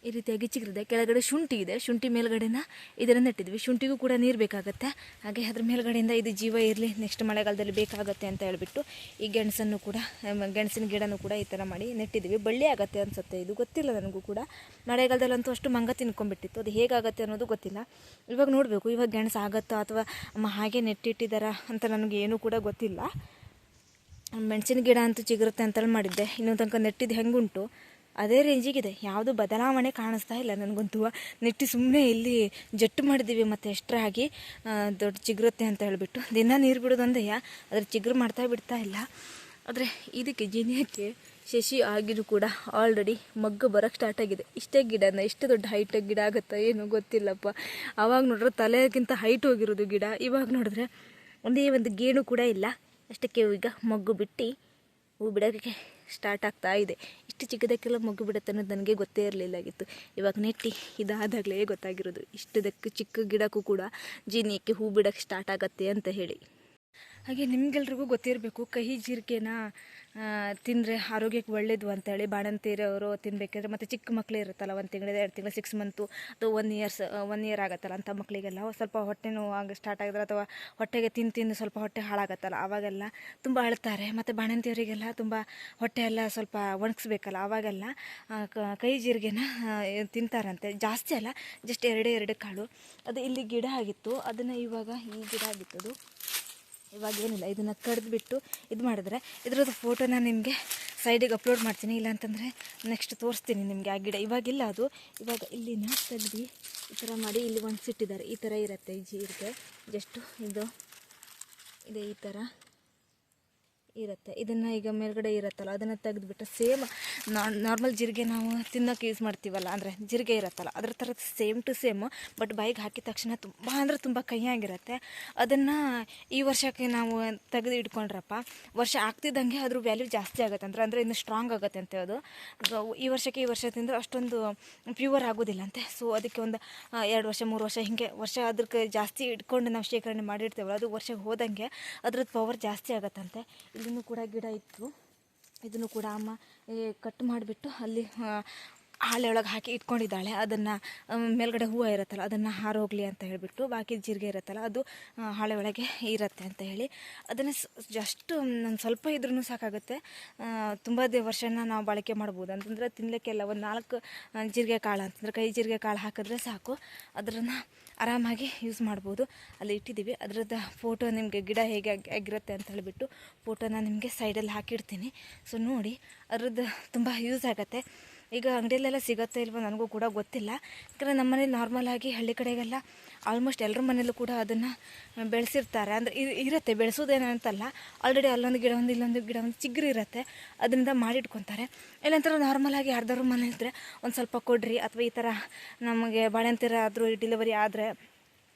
ಈ ರೀತಿಯಾಗಿ ಚಿಗುರಿದೆ. ಕೆಳಗಡೆ ಶುಂಠಿ ಇದೆ. ಶುಂಠಿ ಮೇಲ್ಗಡೆನ ಇದನ್ನು ನೆಟ್ಟಿದ್ವಿ. ಶುಂಠಿಗೂ ಕೂಡ ನೀರು ಬೇಕಾಗುತ್ತೆ. ಹಾಗೆ ಅದ್ರ ಮೇಲ್ಗಡೆಯಿಂದ ಇದು ಜೀವ ಇರಲಿ ನೆಕ್ಸ್ಟ್ ಮಳೆಗಾಲದಲ್ಲಿ ಬೇಕಾಗುತ್ತೆ ಅಂತ ಹೇಳ್ಬಿಟ್ಟು ಈ ಗೆಣಸನ್ನು ಕೂಡ ಗೆಣಸಿನ ಗಿಡನೂ ಕೂಡ ಈ ಥರ ಮಾಡಿ ನೆಟ್ಟಿದ್ವಿ. ಬಳ್ಳಿ ಆಗತ್ತೆ ಅನಿಸುತ್ತೆ ಇದು. ಗೊತ್ತಿಲ್ಲ ನನಗೂ ಕೂಡ. ಮಳೆಗಾಲದಲ್ಲಂತೂ ಅಷ್ಟು ಮಂಗ ತಿನ್ಕೊಂಡ್ಬಿಟ್ಟಿತ್ತು. ಅದು ಹೇಗಾಗುತ್ತೆ ಅನ್ನೋದು ಗೊತ್ತಿಲ್ಲ. ಇವಾಗ ನೋಡಬೇಕು. ಇವಾಗ ಗೆಣಸು ಆಗುತ್ತಾ ಅಥವಾ ಹಾಗೆ ನೆಟ್ಟಿಟ್ಟಿದ್ದಾರಾ ಅಂತ ನನಗೆ ಏನೂ ಕೂಡ ಗೊತ್ತಿಲ್ಲ. ಮೆಣಸಿನ ಗಿಡ ಅಂತೂ ಚಿಗುರುತ್ತೆ ಅಂತೇಳಿ ಮಾಡಿದ್ದೆ. ಇನ್ನೊಂದು ತನಕ ನೆಟ್ಟಿದ್ದು ಹೆಂಗುಂಟು. ಅದೇ ರೇಂಜಿಗಿದೆ ಯಾವುದು ಬದಲಾವಣೆ ಕಾಣಿಸ್ತಾ ಇಲ್ಲ ನನಗಂತೂ ನೆಟ್ಟಿ ಸುಮ್ಮನೆ ಇಲ್ಲಿ ಜಟ್ಟು ಮಾಡಿದ್ದೀವಿ ಮತ್ತು ಎಷ್ಟರಾಗಿ ದೊಡ್ಡ ಚಿಗುರುತ್ತೆ ಅಂತ ಹೇಳಿಬಿಟ್ಟು. ದಿನ ನೀರು ಬಿಡೋದೊಂದೆಯ ಅದ್ರ ಚಿಗುರು ಮಾಡ್ತಾ ಬಿಡ್ತಾ ಇಲ್ಲ. ಆದರೆ ಇದಕ್ಕೆ ಜಿನಿಯಕ್ಕೆ ಶಶಿ ಆಗಿದ್ರು ಕೂಡ ಆಲ್ರೆಡಿ ಮಗ್ಗು ಬರೋಕ್ಕೆ ಸ್ಟಾರ್ಟ್ ಆಗಿದೆ. ಇಷ್ಟೇ ಗಿಡನ ಎಷ್ಟು ದೊಡ್ಡ ಹೈಟಾಗಿ ಗಿಡ ಆಗುತ್ತಾ ಏನೋ ಗೊತ್ತಿಲ್ಲಪ್ಪ. ಆವಾಗ ನೋಡಿದ್ರೆ ತಲೆಗಿಂತ ಹೈಟ್ ಹೋಗಿರೋದು ಗಿಡ. ಇವಾಗ ನೋಡಿದ್ರೆ ಒಂದೇ ಒಂದು ಗೇಣು ಕೂಡ ಇಲ್ಲ. ಅಷ್ಟಕ್ಕೆ ಈಗ ಮಗ್ಗು ಬಿಟ್ಟು ಹೂ ಬಿಡೋಕ್ಕೆ ಸ್ಟಾರ್ಟ್ ಆಗ್ತಾ ಇದೆ. ಇಷ್ಟು ಚಿಕ್ಕದಕ್ಕೆಲ್ಲ ಮಗು ಬಿಡುತ್ತೆ ಅನ್ನೋದು ನನಗೆ ಗೊತ್ತೇ ಇರಲಿಲ್ಲಾಗಿತ್ತು ಇವಾಗ ನೆಟ್ಟಿ ಇದಾದಾಗಲೇ ಗೊತ್ತಾಗಿರೋದು. ಇಷ್ಟದಕ್ಕೆ ಚಿಕ್ಕ ಗಿಡಕ್ಕೂ ಕೂಡ ಜೀನಿಯಕ್ಕೆ ಹೂ ಬಿಡೋಕ್ಕೆ ಸ್ಟಾರ್ಟ್ ಆಗತ್ತೆ ಅಂತ ಹೇಳಿ. ಹಾಗೆ ನಿಮ್ಗೆಲ್ರಿಗೂ ಗೊತ್ತಿರಬೇಕು ಕಹಿ ಜೀರಿಗೆನ ತಿಂದರೆ ಆರೋಗ್ಯಕ್ಕೆ ಒಳ್ಳೇದು ಅಂತೇಳಿ ಬಾಣಂತಿರೋರು ತಿನ್ಬೇಕಾದ್ರೆ ಮತ್ತು ಚಿಕ್ಕ ಮಕ್ಕಳು ಇರುತ್ತಲ್ಲ ಒಂದು ತಿಂಗಳಿಂದ ಎರಡು ತಿಂಗಳು ಸಿಕ್ಸ್ ಮಂತು ಅಥವಾ ಒನ್ ಇಯರ್ಸ್ ಒನ್ ಇಯರ್ ಆಗುತ್ತಲ್ಲ ಅಂಥ ಮಕ್ಕಳಿಗೆಲ್ಲ ಸ್ವಲ್ಪ ಹೊಟ್ಟೆ ನೋವು ಆಗ ಸ್ಟಾರ್ಟ್ ಆಗಿದ್ರೆ ಅಥವಾ ಹೊಟ್ಟೆಗೆ ತಿಂದು ತಿಂದು ಸ್ವಲ್ಪ ಹೊಟ್ಟೆ ಹಾಳಾಗತ್ತಲ್ಲ ಆವಾಗೆಲ್ಲ ತುಂಬ ಅಳ್ತಾರೆ. ಮತ್ತು ಬಾಣಂತಿಯವರಿಗೆಲ್ಲ ತುಂಬ ಹೊಟ್ಟೆ ಎಲ್ಲ ಸ್ವಲ್ಪ ಒಣಗಿಸ್ಬೇಕಲ್ಲ ಆವಾಗೆಲ್ಲ ಆ, ಕ- ಕೈ ಜೀರಿಗೆನ ತಿಂತಾರಂತೆ. ಜಾಸ್ತಿ ಅಲ್ಲ ಜಸ್ಟ್ ಎರಡೇ ಎರಡು ಕಾಳು. ಅದು ಇಲ್ಲಿ ಗಿಡ ಆಗಿತ್ತು ಅದನ್ನು ಇವಾಗ ಈ ಗಿಡ ಆಗಿತ್ತದು. ಇವಾಗ ಏನಿಲ್ಲ, ಇದನ್ನು ಕಡ್ದುಬಿಟ್ಟು ಇದು ಮಾಡಿದ್ರೆ ಇದ್ರದ್ದು ಫೋಟೋನ ನಿಮಗೆ ಸೈಡಿಗೆ ಅಪ್ಲೋಡ್ ಮಾಡ್ತೀನಿ, ಇಲ್ಲ ಅಂತಂದರೆ ನೆಕ್ಸ್ಟ್ ತೋರಿಸ್ತೀನಿ ನಿಮಗೆ ಆ ಗಿಡ. ಇವಾಗಿಲ್ಲ ಅದು. ಇವಾಗ ಇಲ್ಲಿನ ತೆಗ್ದು ಈ ಥರ ಮಾಡಿ ಇಲ್ಲಿ ಒಂದು ಸಿಟ್ಟಿದ್ದಾರೆ ಈ ಥರ ಇರುತ್ತೆ ಜೀರಿಗೆ. ಜಸ್ಟು ಇದು, ಇದೆ ಈ ಥರ ಇರುತ್ತೆ. ಇದನ್ನು ಈಗ ಮೇಲ್ಗಡೆ ಇರುತ್ತಲ್ಲ, ಅದನ್ನು ತೆಗೆದುಬಿಟ್ಟು ಸೇಮ್ ನಾರ್ಮಲ್ ಜೀರಿಗೆ ನಾವು ತಿನ್ನೋಕೆ ಯೂಸ್ ಮಾಡ್ತೀವಲ್ಲ, ಅಂದರೆ ಜೀರಿಗೆ ಇರುತ್ತಲ್ಲ, ಅದ್ರ ಥರದ ಸೇಮ್ ಟು ಸೇಮ್ ಬಟ್ ಬಾಯಿಗೆ ಹಾಕಿದ ತಕ್ಷಣ ತುಂಬ ಅಂದರೆ ತುಂಬ ಕೈಯಾಗಿರುತ್ತೆ. ಅದನ್ನು ಈ ವರ್ಷಕ್ಕೆ ನಾವು ತೆಗೆದು ಇಟ್ಕೊಂಡ್ರಪ್ಪ, ವರ್ಷ ಆಗ್ತಿದ್ದಂಗೆ ಅದ್ರ ವ್ಯಾಲ್ಯೂ ಜಾಸ್ತಿ ಆಗುತ್ತೆ. ಅಂದ್ರೆ, ಅಂದರೆ ಇನ್ನು ಸ್ಟ್ರಾಂಗ್ ಆಗುತ್ತೆ ಅಂತ ಅದು. ಈ ವರ್ಷಕ್ಕೆ ಈ ವರ್ಷ ತಿಂದರೆ ಅಷ್ಟೊಂದು ಪ್ಯೂವರ್ ಆಗೋದಿಲ್ಲ ಅಂತೆ. ಸೊ ಅದಕ್ಕೆ ಒಂದು ಎರಡು ವರ್ಷ, ಮೂರು ವರ್ಷ ಹಿಂಗೆ ವರ್ಷ ಅದಕ್ಕೆ ಜಾಸ್ತಿ ಇಟ್ಕೊಂಡು ನಾವು ಶೇಖರಣೆ ಮಾಡಿರ್ತೇವಲ್ಲ, ಅದು ವರ್ಷಕ್ಕೆ ಹೋದಂಗೆ ಅದ್ರದ್ದು ಪವರ್ ಜಾಸ್ತಿ ಆಗತ್ತಂತೆ. ಇಲ್ಲಿನೂ ಕೂಡ ಗಿಡ ಇತ್ತು. ಇದನ್ನು ಕೂಡ ಅಮ್ಮ ಕಟ್ ಮಾಡಿಬಿಟ್ಟು ಅಲ್ಲಿ ಹಾಳೆಯೊಳಗೆ ಹಾಕಿ ಇಟ್ಕೊಂಡಿದ್ದಾಳೆ. ಅದನ್ನು ಮೇಲ್ಗಡೆ ಹೂವು ಇರುತ್ತಲ್ಲ, ಅದನ್ನು ಹಾರೋಗಲಿ ಅಂತ ಹೇಳಿಬಿಟ್ಟು, ಬಾಕಿ ಜೀರಿಗೆ ಇರುತ್ತಲ್ಲ, ಅದು ಹಾಳೆ ಒಳಗೆ ಇರುತ್ತೆ ಅಂತ ಹೇಳಿ. ಅದನ್ನು ಜಸ್ಟ್ ನಾನು ಸ್ವಲ್ಪ ಇದ್ರೂ ಸಾಕಾಗುತ್ತೆ. ತುಂಬ ದೇ ವರ್ಷನ ನಾವು ಬಳಕೆ ಮಾಡ್ಬೋದು. ಅಂತಂದರೆ ತಿನ್ನಲಿಕ್ಕೆಲ್ಲ ಒಂದು ನಾಲ್ಕು ಜೀರಿಗೆ ಕಾಳು, ಅಂತಂದ್ರೆ ಕೈ ಜೀರಿಗೆ ಕಾಳು ಹಾಕಿದ್ರೆ ಸಾಕು. ಅದನ್ನು ಆರಾಮಾಗಿ ಯೂಸ್ ಮಾಡ್ಬೋದು. ಅಲ್ಲಿ ಇಟ್ಟಿದ್ದೀವಿ. ಅದರದ್ದು ಫೋಟೋ ನಿಮಗೆ ಗಿಡ ಹೇಗೆ ಆಗಿ- ಆಗಿರುತ್ತೆ ಅಂತ ಹೇಳಿಬಿಟ್ಟು ಫೋಟೋನ ನಿಮಗೆ ಸೈಡಲ್ಲಿ ಹಾಕಿಡ್ತೀನಿ. ಸೊ ನೋಡಿ, ಅದ್ರದ್ದು ತುಂಬ ಯೂಸ್ ಆಗುತ್ತೆ. ಈಗ ಅಂಗಡಿಯಲ್ಲೆಲ್ಲ ಸಿಗುತ್ತೆ ಇಲ್ವೋ ನನಗೂ ಕೂಡ ಗೊತ್ತಿಲ್ಲ. ಯಾಕಂದರೆ ನಮ್ಮ ನಾರ್ಮಲ್ ನಾರ್ಮಲಾಗಿ ಹಳ್ಳಿ ಕಡೆಗೆಲ್ಲ ಆಲ್ಮೋಸ್ಟ್ ಎಲ್ಲರ ಮನೇಲೂ ಕೂಡ ಅದನ್ನು ಬೆಳೆಸಿರ್ತಾರೆ. ಅಂದರೆ ಇರುತ್ತೆ ಬೆಳೆಸೋದೇನು ಅಂತಲ್ಲ ಆಲ್ರೆಡಿ ಅಲ್ಲೊಂದು ಗಿಡ ಒಂದು, ಇಲ್ಲೊಂದು ಗಿಡ ಒಂದು ಚಿಗುರು ಇರುತ್ತೆ. ಅದರಿಂದ ಮಾಡಿಟ್ಕೊತಾರೆ. ಇಲ್ಲಂತರ ನಾರ್ಮಲಾಗಿ ಯಾರ್ದಾರು ಮನೆ ಇದ್ದರೆ ಒಂದು ಸ್ವಲ್ಪ ಕೊಡ್ರಿ. ಅಥವಾ ಈ ಥರ ನಮಗೆ ಬಾಳೆಹಂತಿರ ಆದರೂ ಡೆಲಿವರಿ ಆದರೆ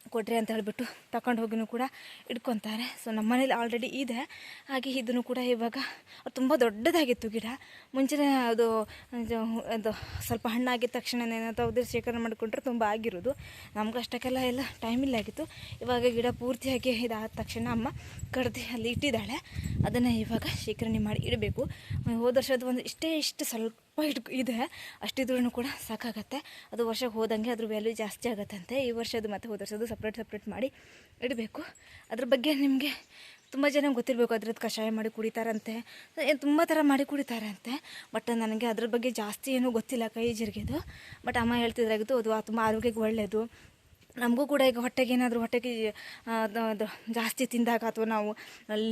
ಕೊಡ್ರಿ ಅಂತ ಹೇಳಿಬಿಟ್ಟು ತಗೊಂಡು ಹೋಗಿನೂ ಕೂಡ ಇಟ್ಕೊತಾರೆ ಸೊ ನಮ್ಮ ಮನೇಲಿ ಆಲ್ರೆಡಿ ಇದೆ. ಹಾಗೆ ಇದನ್ನು ಕೂಡ ಇವಾಗ ತುಂಬ ದೊಡ್ಡದಾಗಿತ್ತು ಗಿಡ. ಮುಂಚೆನೇ ಅದು ಅದು ಸ್ವಲ್ಪ ಹಣ್ಣಾಗಿದ್ದ ತಕ್ಷಣ ಏನಂತ ಅದ್ರ ಶೇಖರಣೆ ಮಾಡಿಕೊಂಡ್ರೆ ತುಂಬ ಆಗಿರೋದು. ನಮ್ಗೆ ಅಷ್ಟಕ್ಕೆಲ್ಲ ಎಲ್ಲ ಟೈಮ್ ಇಲ್ಲ ಆಗಿತ್ತು. ಇವಾಗ ಗಿಡ ಪೂರ್ತಿಯಾಗಿ ಇದಾದ ತಕ್ಷಣ ಅಮ್ಮ ಕಡ್ದು ಅಲ್ಲಿ ಇಟ್ಟಿದ್ದಾಳೆ. ಅದನ್ನು ಇವಾಗ ಶೇಖರಣೆ ಮಾಡಿ ಇಡಬೇಕು. ಹೋದ ವರ್ಷದ ಒಂದು ಇಷ್ಟೇ ಇಷ್ಟು ಸ್ವಲ್ಪ ಇಟ್ ಇದೆ. ಅಷ್ಟಿದ್ರೂ ಕೂಡ ಸಾಕಾಗತ್ತೆ. ಅದು ವರ್ಷಕ್ಕೆ ಹೋದಂಗೆ ಅದ್ರ ವ್ಯಾಲ್ಯೂ ಜಾಸ್ತಿ ಆಗುತ್ತಂತೆ. ಈ ವರ್ಷದ್ದು ಮತ್ತೆ ಹೋದ ವರ್ಷದ್ದು ಸಪ್ರೇಟ್ ಸಪ್ರೇಟ್ ಮಾಡಿ ಇಡಬೇಕು. ಅದ್ರ ಬಗ್ಗೆ ನಿಮಗೆ ತುಂಬ ಜನ ಗೊತ್ತಿರಬೇಕು. ಅದ್ರದ್ದು ಕಷಾಯ ಮಾಡಿ ಕುಡಿತಾರಂತೆ. ಏನು ತುಂಬ ಥರ ಮಾಡಿ ಕುಡಿತಾರಂತೆ. ಬಟ್ ನನಗೆ ಅದ್ರ ಬಗ್ಗೆ ಜಾಸ್ತಿ ಏನೂ ಗೊತ್ತಿಲ್ಲ ಕೈ ಜೀರಿಗೆದು. ಬಟ್ ಅಮ್ಮ ಹೇಳ್ತಿದ್ರಾಗಿತ್ತು, ಅದು ತುಂಬ ಆರೋಗ್ಯಕ್ಕೆ ಒಳ್ಳೆಯದು ನಮಗೂ ಕೂಡ ಈಗ ಹೊಟ್ಟೆಗೆ ಏನಾದರೂ ಹೊಟ್ಟೆಗೆ ಜಾಸ್ತಿ ತಿಂದಾಗ ಅಥವಾ ನಾವು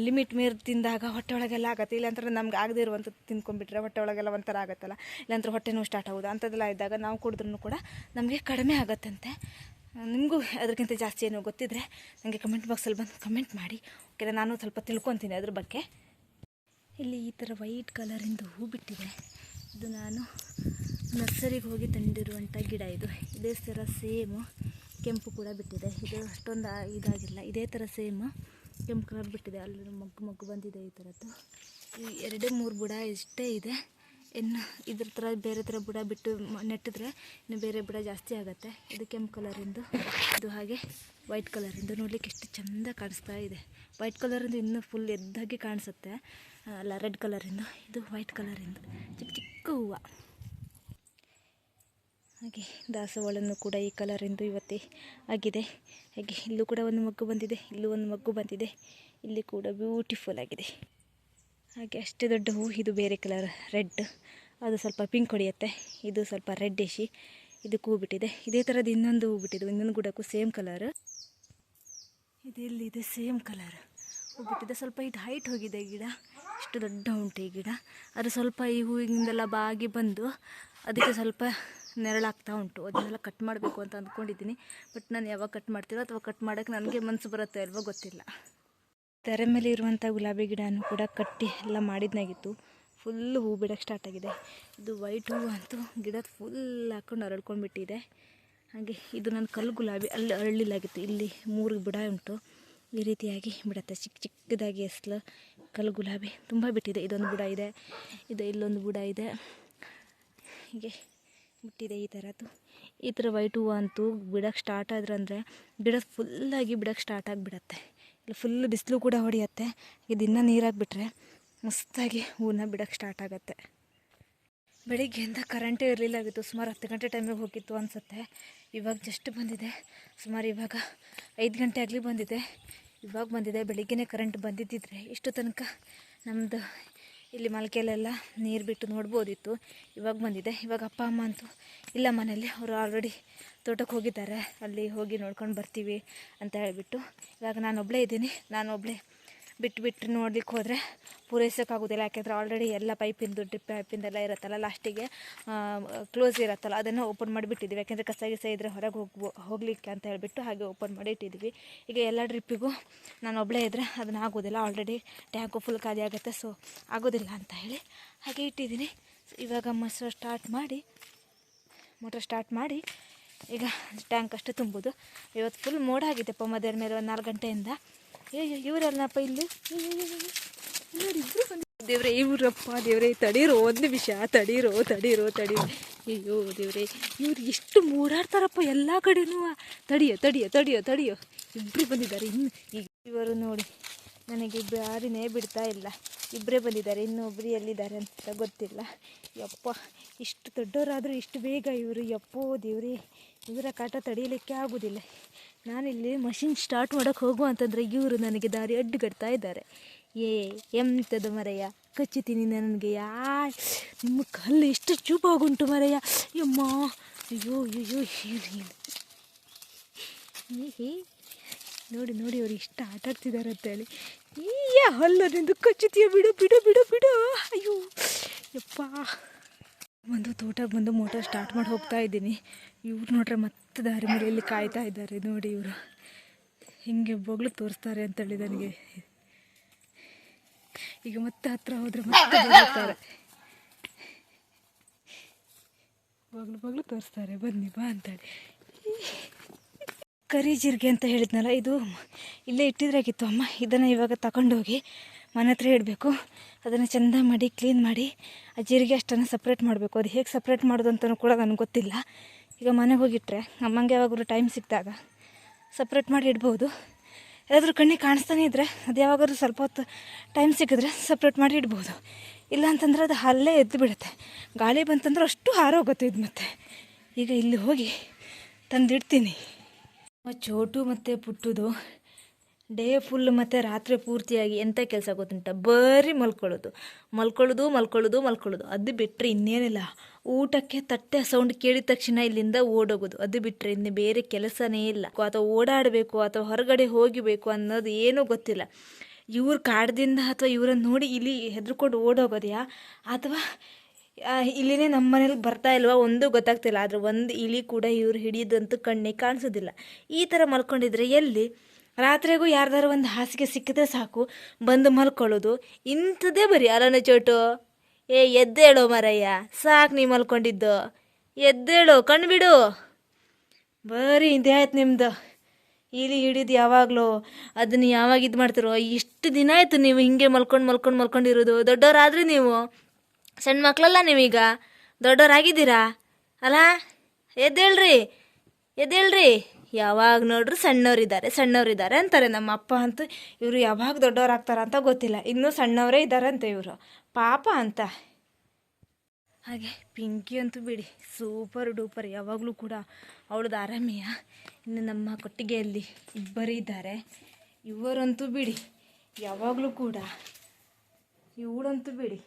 ಲಿಮಿಟ್ ಮೀರಿ ತಿಂದಾಗ ಹೊಟ್ಟೆ ಒಳಗೆಲ್ಲ ಆಗುತ್ತೆ. ಇಲ್ಲಾಂದ್ರೆ ನಮ್ಗೆ ಆಗದೇ ಇರುವಂಥದ್ದು ತಿಂದ್ಕೊಂಡ್ಬಿಟ್ರೆ ಹೊಟ್ಟೆ ಒಳಗೆಲ್ಲ ಒಂಥರ ಆಗುತ್ತಲ್ಲ. ಇಲ್ಲಾಂದ್ರೆ ಹೊಟ್ಟೆ ನೋವು ಸ್ಟಾರ್ಟ್ ಆಗೋದು ಅಂಥದ್ದೆಲ್ಲ ಇದ್ದಾಗ ನಾವು ಕುಡಿದ್ರೂ ಕೂಡ ನಮಗೆ ಕಡಿಮೆ ಆಗುತ್ತಂತೆ. ನಿಮಗೂ ಅದಕ್ಕಿಂತ ಜಾಸ್ತಿ ಏನೋ ಗೊತ್ತಿದ್ರೆ ನನಗೆ ಕಮೆಂಟ್ ಬಾಕ್ಸಲ್ಲಿ ಬಂದು ಕಮೆಂಟ್ ಮಾಡಿ. ಓಕೆನಾ ನಾನು ಸ್ವಲ್ಪ ತಿಳ್ಕೊತೀನಿ ಅದ್ರ ಬಗ್ಗೆ. ಇಲ್ಲಿ ಈ ಥರ ವೈಟ್ ಕಲರಿಂದು ಹೂ ಬಿಟ್ಟಿದೆ. ಇದು ನಾನು ನರ್ಸರಿಗೆ ಹೋಗಿ ತಂದಿರುವಂಥ ಗಿಡ ಇದು. ಇದೇ ಥರ ಸೇಮು. ಕೆಂಪು ಕೂಡ ಬಿಟ್ಟಿದೆ. ಇದು ಅಷ್ಟೊಂದು ಇದಾಗಿಲ್ಲ. ಇದೇ ಥರ ಸೇಮ್ ಕೆಂಪು ಕಲರ್ ಬಿಟ್ಟಿದೆ. ಅಲ್ಲಿ ಮಗ್ಗು ಮಗ್ಗು ಬಂದಿದೆ ಈ ಥರದ್ದು ಈ ಎರಡು ಮೂರು ಬುಡ ಇಷ್ಟೇ ಇದೆ. ಇನ್ನು ಇದ್ರ ಥರ ಬೇರೆ ಥರ ಬುಡ ಬಿಟ್ಟು ನೆಟ್ಟಿದ್ರೆ ಇನ್ನು ಬೇರೆ ಬುಡ ಜಾಸ್ತಿ ಆಗುತ್ತೆ. ಇದು ಕೆಂಪು ಕಲರಿಂದು ಇದು. ಹಾಗೆ ವೈಟ್ ಕಲರಿಂದು ನೋಡ್ಲಿಕ್ಕೆ ಎಷ್ಟು ಚೆಂದ ಕಾಣಿಸ್ತಾ ಇದೆ. ವೈಟ್ ಕಲರಿಂದು ಇನ್ನೂ ಫುಲ್ ಎದ್ದಾಗಿ ಕಾಣಿಸುತ್ತೆ. ಅಲ್ಲ ರೆಡ್ ಕಲರಿಂದು ಇದು. ವೈಟ್ ಕಲರಿಂದು ಚಿಕ್ಕ ಚಿಕ್ಕ ಹೂವು. ಹಾಗೆ ದಾಸವಾಳನ್ನು ಕೂಡ ಈ ಕಲರಿಂದು ಇವತ್ತೇ ಆಗಿದೆ. ಹಾಗೆ ಇಲ್ಲೂ ಕೂಡ ಒಂದು ಮಗ್ಗು ಬಂದಿದೆ. ಇಲ್ಲೂ ಒಂದು ಮಗ್ಗು ಬಂದಿದೆ. ಇಲ್ಲಿ ಕೂಡ ಬ್ಯೂಟಿಫುಲ್ ಆಗಿದೆ. ಹಾಗೆ ಅಷ್ಟೇ ದೊಡ್ಡ ಹೂವು ಇದು ಬೇರೆ ಕಲರ್ ರೆಡ್ ಅದು ಸ್ವಲ್ಪ ಪಿಂಕ್ ಹೊಡೆಯುತ್ತೆ. ಇದು ಸ್ವಲ್ಪ ರೆಡ್ಡಿಶಿ ಇದಕ್ಕೆ ಹೂ ಬಿಟ್ಟಿದೆ ಇದೇ ಥರದ್ದು ಇನ್ನೊಂದು ಹೂ ಬಿಟ್ಟಿದೆ. ಇನ್ನೊಂದು ಗುಡಕ್ಕೂ ಸೇಮ್ ಕಲರ್ ಇದು ಇದೆ ಸೇಮ್ ಕಲರ್ ಹೂ ಬಿಟ್ಟಿದೆ. ಸ್ವಲ್ಪ ಇದು ಹೈಟ್ ಹೋಗಿದೆ ಗಿಡ. ಇಷ್ಟು ದೊಡ್ಡ ಉಂಟು ಈ ಗಿಡ. ಅದು ಸ್ವಲ್ಪ ಈ ಹೂವಿನಿಂದೆಲ್ಲ ಬಾಗಿ ಬಂದು ಅದಕ್ಕೆ ಸ್ವಲ್ಪ ನೆರಳಾಗ್ತಾ ಉಂಟು. ಅದನ್ನೆಲ್ಲ ಕಟ್ ಮಾಡಬೇಕು ಅಂತ ಅಂದ್ಕೊಂಡಿದ್ದೀನಿ. ಬಟ್ ನಾನು ಯಾವಾಗ ಕಟ್ ಮಾಡ್ತೀರೋ ಅಥವಾ ಕಟ್ ಮಾಡೋಕ್ಕೆ ನನಗೆ ಮನಸ್ಸು ಬರುತ್ತೆ ಅಲ್ವೋ ಗೊತ್ತಿಲ್ಲ. ತೆರೆ ಮೇಲೆ ಇರುವಂಥ ಗುಲಾಬಿ ಗಿಡನೂ ಕೂಡ ಕಟ್ಟಿ ಎಲ್ಲ ಮಾಡಿದ್ನಾಗಿತ್ತು. ಫುಲ್ಲು ಹೂ ಬಿಡೋಕ್ಕೆ ಸ್ಟಾರ್ಟ್ ಆಗಿದೆ. ಇದು ವೈಟ್ ಹೂವು ಅಂತೂ ಗಿಡ ಫುಲ್ ಹಾಕೊಂಡು ಅರಳ್ಕೊಂಡ್ಬಿಟ್ಟಿದೆ. ಹಾಗೆ ಇದು ನನ್ನ ಕಲ್ಲು ಗುಲಾಬಿ. ಅಲ್ಲಿ ಅರಳಿಲ್ಲಾಗಿತ್ತು. ಇಲ್ಲಿ ಮೂರು ಬಿಡ ಉಂಟು. ಈ ರೀತಿಯಾಗಿ ಬಿಡುತ್ತೆ. ಚಿಕ್ಕ ಚಿಕ್ಕದಾಗಿ ಎಸ್ಲು ಕಲ್ಲು ಗುಲಾಬಿ. ತುಂಬ ಬಿಟ್ಟಿದೆ. ಇದೊಂದು ಬುಡ ಇದೆ. ಇದು ಇಲ್ಲೊಂದು ಬುಡ ಇದೆ. ಹೀಗೆ. ಬಿಟ್ಟಿದೆ ಈ ಥರದ್ದು. ಈ ಥರ ವೈಟ್ ಹೂವು ಅಂತೂ ಬಿಡೋಕ್ಕೆ ಸ್ಟಾರ್ಟ್ ಆದ್ರಂದರೆ ಗಿಡ ಫುಲ್ಲಾಗಿ ಬಿಡೋಕ್ಕೆ ಸ್ಟಾರ್ಟ್ ಆಗಿಬಿಡತ್ತೆ. ಇಲ್ಲಿ ಫುಲ್ ಬಿಸಿಲು ಕೂಡ ಹೊಡೆಯತ್ತೆ. ಇನ್ನೂ ನೀರಾಗಿಬಿಟ್ರೆ ಮಸ್ತಾಗಿ ಹೂವನ್ನ ಬಿಡೋಕ್ಕೆ ಸ್ಟಾರ್ಟ್ ಆಗುತ್ತೆ. ಬೆಳಿಗ್ಗೆಯಿಂದ ಕರೆಂಟೇ ಇರಲಿಲ್ಲ, ಆಗಿತ್ತು. ಸುಮಾರು ಹತ್ತು ಗಂಟೆ ಟೈಮಿಗೆ ಹೋಗಿತ್ತು ಅನಿಸುತ್ತೆ. ಇವಾಗ ಜಸ್ಟ್ ಬಂದಿದೆ. ಸುಮಾರು ಇವಾಗ ಐದು ಗಂಟೆ ಆಗಲಿ ಬಂದಿದೆ. ಇವಾಗ ಬಂದಿದೆ. ಬೆಳಿಗ್ಗೆನೇ ಕರೆಂಟ್ ಬಂದಿದ್ದಿದ್ರೆ ಇಷ್ಟು ತನಕ ನಮ್ಮದು ಇಲ್ಲಿ ಮಲ್ಕೆಯಲ್ಲೆಲ್ಲ ನೀರು ಬಿಟ್ಟು ನೋಡ್ಬೋದಿತ್ತು. ಇವಾಗ ಬಂದಿದೆ. ಇವಾಗ ಅಪ್ಪ, ಅಮ್ಮ ಅಂತೂ ಇಲ್ಲ ಮನೇಲಿ ಅವರು ಆಲ್ರೆಡಿ ತೋಟಕ್ಕೆ ಹೋಗಿದ್ದಾರೆ. ಅಲ್ಲಿ ಹೋಗಿ ನೋಡ್ಕೊಂಡು ಬರ್ತೀವಿ ಅಂತ ಹೇಳಿಬಿಟ್ಟು ಇವಾಗ ನಾನು ಒಬ್ಬಳೇ ಇದ್ದೀನಿ. ನಾನು ಒಬ್ಬಳೇ ಬಿಟ್ಟು ಬಿಟ್ಟು ನೋಡ್ಲಿಕ್ಕೆ ಹೋದರೆ ಪೂರೈಸೋಕ್ಕಾಗೋದಿಲ್ಲ ಯಾಕೆಂದರೆ ಆಲ್ರೆಡಿ ಎಲ್ಲ ಪೈಪಿಂದು ಡ್ರಿಪ್ ಪೈಪಿಂದೆಲ್ಲ ಇರುತ್ತಲ್ಲ ಲಾಸ್ಟಿಗೆ ಕ್ಲೋಸ್ ಇರುತ್ತಲ್ಲ, ಅದನ್ನು ಓಪನ್ ಮಾಡಿಬಿಟ್ಟಿದ್ದೀವಿ. ಯಾಕೆಂದರೆ ಕಸ ಗಿಸ ಇದ್ದರೆ ಹೊರಗೆ ಹೋಗ್ಬೋ, ಹೋಗಲಿಕ್ಕೆ ಅಂತ ಹೇಳಿಬಿಟ್ಟು ಹಾಗೆ ಓಪನ್ ಮಾಡಿ ಇಟ್ಟಿದ್ದೀವಿ ಈಗ ಎಲ್ಲ ಡ್ರಿಪ್ಪಿಗೂ ನಾನು ಒಬ್ಬಳೇ ಇದ್ದರೆ ಅದನ್ನು ಆಗೋದಿಲ್ಲ. ಆಲ್ರೆಡಿ ಟ್ಯಾಂಕು ಫುಲ್ ಖಾಲಿ ಆಗುತ್ತೆ ಸೊ ಆಗೋದಿಲ್ಲ ಅಂತ ಹೇಳಿ ಹಾಗೆ ಇಟ್ಟಿದ್ದೀನಿ. ಇವಾಗ ಮೊಸರು ಸ್ಟಾರ್ಟ್ ಮಾಡಿ ಮೋಟ್ರ್ ಸ್ಟಾರ್ಟ್ ಮಾಡಿ, ಈಗ ಟ್ಯಾಂಕ್ ಅಷ್ಟು ತುಂಬೋದು. ಇವತ್ತು ಫುಲ್ ಮೋಡ ಆಗಿದ್ದೆಪ್ಪ ಮಧ್ಯಾಹ್ನ ಮೇಲೆ ಒಂದು ನಾಲ್ಕು ಗಂಟೆಯಿಂದ. ಏ ಇವರಲ್ಲಪ್ಪ ಇಲ್ಲಿ? ದೇವ್ರೆ, ಇವ್ರಪ್ಪ ದೇವ್ರೆ, ತಡೀರೋ ಒಂದ್ ನಿಮಿಷ, ತಡೀರೋ ತಡೀರೋ ತಡೀರೋ. ಅಯ್ಯೋ ದೇವ್ರೆ, ಇವ್ರು ಎಷ್ಟು ಮೂರಾಡ್ತಾರಪ್ಪ ಎಲ್ಲ ಕಡೆನೂ. ತಡಿಯೋ ತಡಿಯೋ ತಡಿಯೋ ತಡಿಯೋ. ಇಬ್ಬರು ಬಂದಿದ್ದಾರೆ, ಇನ್ನು ಈಗ ಇವರು ನೋಡಿ, ನನಗೆ ದಾರಿನೇ ಬಿಡ್ತಾ ಇಲ್ಲ. ಇಬ್ಬರೇ ಬಂದಿದ್ದಾರೆ ಇನ್ನೊಬ್ಬರು ಎಲ್ಲಿದ್ದಾರೆ ಅಂತ ಗೊತ್ತಿಲ್ಲ. ಯಪ್ಪ, ಇಷ್ಟು ದೊಡ್ಡವರಾದರೂ ಇಷ್ಟು ಬೇಗ ಇವರು. ಯಪ್ಪೋ ದೇವ್ರಿ, ಇವರ ಕಾಟ ತಡೆಯಲಿಕ್ಕೆ ಆಗೋದಿಲ್ಲ. ನಾನಿಲ್ಲಿ ಮಷಿನ್ ಸ್ಟಾರ್ಟ್ ಮಾಡೋಕ್ಕೆ ಹೋಗು ಅಂತಂದರೆ ಇವರು ನನಗೆ ದಾರಿ ಅಡ್ಡುಗಡ್ತಾ ಇದ್ದಾರೆ. ಏ ಎಂಥದ್ದು ಮರೆಯ? ಕಚ್ಚುತ್ತೀನಿ ನನಗೆ ಯಾ, ನಿಮ್ಮ ಕಲ್ಲು ಎಷ್ಟು ಚೂಪಾಗುಂಟು ಮರೆಯ? ಯಮ್ಮ, ಅಯ್ಯೋ ಅಯ್ಯೋ ಹೀ ನೋಡಿ ನೋಡಿ ಅವ್ರು ಇಷ್ಟ ಆಟ ಆಡ್ತಿದ್ದಾರೆ ಅಂತೇಳಿ ಈಯ ಹಲ್ಲು ನಿಂದು ಕಚ್ಚುತ್ತೀಯ? ಬಿಡು ಬಿಡು ಬಿಡು ಬಿಡು. ಅಯ್ಯೋ, ಯಪ್ಪ. ಒಂದು ತೋಟ ಬಂದು ಮೋಟರ್ ಸ್ಟಾರ್ಟ್ ಮಾಡಿ ಹೋಗ್ತಾ ಇದ್ದೀನಿ. ಇವ್ರು ನೋಡ್ರೆ ಮತ್ತೆ ದಾರಿ ಇಲ್ಲಿ ಕಾಯ್ತಾ ಇದ್ದಾರೆ. ನೋಡಿ ಇವರು. ಹಿಂಗೆ ಬೋಗ್ಲು ತೋರಿಸ್ತಾರೆ ಅಂತೇಳಿ ನನಗೆ. ಈಗ ಮತ್ತೆ ಹತ್ರ ಹೋದ್ರೆ ಮತ್ತೆ ಬೋಗ್ಲು ಬೊಗ್ಳು ತೋರಿಸ್ತಾರೆ. ಬನ್ನಿ, ಬಾ ಅಂತೇಳಿ ಕರಿ ಜೀರಿಗೆ ಅಂತ ಹೇಳಿದ್ನಲ್ಲ ಇದು? ಇಲ್ಲೇ ಇಟ್ಟಿದ್ರಾಗಿತ್ತು ಅಮ್ಮ. ಇದನ್ನು ಇವಾಗ ತಗೊಂಡೋಗಿ ಮನೆ ಹತ್ರ ಇಡಬೇಕು. ಅದನ್ನು ಚೆಂದ ಮಾಡಿ ಕ್ಲೀನ್ ಮಾಡಿ, ಆ ಜೀರಿಗೆ ಅಷ್ಟನ್ನು ಸಪ್ರೇಟ್ ಮಾಡಬೇಕು. ಅದು ಹೇಗೆ ಸಪ್ರೇಟ್ ಮಾಡೋದು ಅಂತಲೂ ಕೂಡ ನನಗೆ ಗೊತ್ತಿಲ್ಲ. ಈಗ ಮನೆಗೆ ಹೋಗಿಟ್ರೆ ಅಮ್ಮಂಗೆ ಯಾವಾಗಲೂ ಟೈಮ್ ಸಿಕ್ಕಿದಾಗ ಸಪ್ರೇಟ್ ಮಾಡಿ ಇಡ್ಬೋದು. ಯಾರಾದರೂ ಕಣ್ಣಿಗೆ ಕಾಣಿಸ್ತಾನೆ ಇದ್ದರೆ ಅದು ಯಾವಾಗಾದ್ರೂ ಸ್ವಲ್ಪ ಹೊತ್ತು ಟೈಮ್ ಸಿಕ್ಕಿದ್ರೆ ಸಪ್ರೇಟ್ ಮಾಡಿ ಇಡ್ಬೋದು. ಇಲ್ಲ ಅಂತಂದ್ರೆ ಅದು ಅಲ್ಲೇ ಎದ್ದು ಬಿಡುತ್ತೆ. ಗಾಳಿ ಬಂತಂದ್ರೆ ಅಷ್ಟು ಹಾರೋಗುತ್ತೆ ಇದು ಮತ್ತೆ. ಈಗ ಇಲ್ಲಿ ಹೋಗಿ ತಂದಿಡ್ತೀನಿ. ಚೋಟು ಮತ್ತು ಪುಟ್ಟುದು. ಡೇ ಫುಲ್ ಮತ್ತು ರಾತ್ರಿ ಪೂರ್ತಿಯಾಗಿ ಎಂಥ ಕೆಲಸ ಗೊತ್ತುಂಟ? ಬರೀ ಮಲ್ಕೊಳ್ಳೋದು. ಮಲ್ಕೊಳ್ಳೋದು ಮಲ್ಕೊಳ್ಳೋದು ಮಲ್ಕೊಳ್ಳೋದು. ಅದು ಬಿಟ್ಟರೆ ಇನ್ನೇನಿಲ್ಲ. ಊಟಕ್ಕೆ ತಟ್ಟೆ ಸೌಂಡ್ ಕೇಳಿದ ತಕ್ಷಣ ಇಲ್ಲಿಂದ ಓಡೋಗೋದು. ಅದು ಬಿಟ್ಟರೆ ಇನ್ನು ಬೇರೆ ಕೆಲಸನೇ ಇಲ್ಲ. ಅಥವಾ ಓಡಾಡಬೇಕು, ಅಥವಾ ಹೊರಗಡೆ ಹೋಗಿಬೇಕು ಅನ್ನೋದು ಏನೂ ಗೊತ್ತಿಲ್ಲ. ಇವ್ರ ಕಾಡ್ದಿಂದ ಅಥವಾ ಇವರನ್ನು ನೋಡಿ ಇಲ್ಲಿ ಹೆದರ್ಕೊಂಡು ಓಡೋಗೋದ್ಯಾ? ಅಥವಾ ಇಲ್ಲಿನೇ ನಮ್ಮ ಮನೇಲಿ ಬರ್ತಾ ಇಲ್ವಾ? ಒಂದು ಗೊತ್ತಾಗ್ತಿಲ್ಲ. ಆದರೆ ಒಂದು ಇಲಿ ಕೂಡ ಇವ್ರು ಹಿಡಿಯೋದಂತೂ ಕಣ್ಣಿಗೆ ಕಾಣಿಸೋದಿಲ್ಲ. ಈ ಥರ ಮಲ್ಕೊಂಡಿದ್ರೆ ಎಲ್ಲಿ? ರಾತ್ರಿಗೂ ಯಾರ್ದಾರು ಒಂದು ಹಾಸಿಗೆ ಸಿಕ್ಕಿದ್ರೆ ಸಾಕು, ಬಂದು ಮಲ್ಕೊಳ್ಳೋದು. ಇಂಥದ್ದೇ ಬರೀ ಅಲನ ಚೋಟು. ಏ, ಎದ್ದೇಳೋ ಮರಯ್ಯ, ಸಾಕು ನೀ ಮಲ್ಕೊಂಡಿದ್ದು. ಎದ್ದೇಳು, ಕಣ್ಬಿಡು. ಬರೀ ಹಿಂದೆ ಆಯ್ತು ನಿಮ್ದು. ಇಲ್ಲಿ ಹಿಡಿದು ಯಾವಾಗಲೂ ಅದನ್ನ ಯಾವಾಗ ಇದು ಮಾಡ್ತಿರೋ? ಇಷ್ಟು ದಿನ ಆಯಿತು ನೀವು ಹಿಂಗೆ ಮಲ್ಕೊಂಡು ಮಲ್ಕೊಂಡು ಮಲ್ಕೊಂಡಿರೋದು. ದೊಡ್ಡವರಾದ್ರಿ ನೀವು. ಸಣ್ಣ ಮಕ್ಕಳಲ್ಲ ನೀವೀಗ. ದೊಡ್ಡವರಾಗಿದ್ದೀರಾ ಅಲ್ಲ ಎದ್ದೇಳ್ರಿ. ಎದ್ದೇಳ್ರಿ. ಯಾವಾಗ ನೋಡ್ರು ಸಣ್ಣವರಿದ್ದಾರೆ ಸಣ್ಣವರಿದ್ದಾರೆ ಅಂತಾರೆ. ನಮ್ಮ ಅಪ್ಪ ಅಂತೂ ಇವರು ಯಾವಾಗ ದೊಡ್ಡವರಾಗ್ತಾರ ಅಂತ ಗೊತ್ತಿಲ್ಲ. ಇನ್ನೂ ಸಣ್ಣವರೇ ಇದ್ದಾರಂತೆ ಇವರು. ಪಾಪ ಅಂತ. ಹಾಗೆ ಪಿಂಕಿ ಅಂತೂ ಬಿಡಿ, ಸೂಪರ್ ಡೂಪರ್. ಯಾವಾಗಲೂ ಕೂಡ ಅವಳದು ಆರಾಮಿಯ ಇನ್ನು ನಮ್ಮ ಕೊಟ್ಟಿಗೆಯಲ್ಲಿ ಇಬ್ಬರು ಇದ್ದಾರೆ. ಇವರಂತೂ ಬಿಡಿ, ಯಾವಾಗಲೂ ಕೂಡ ಇವಳಂತೂ ಬಿಡಿ.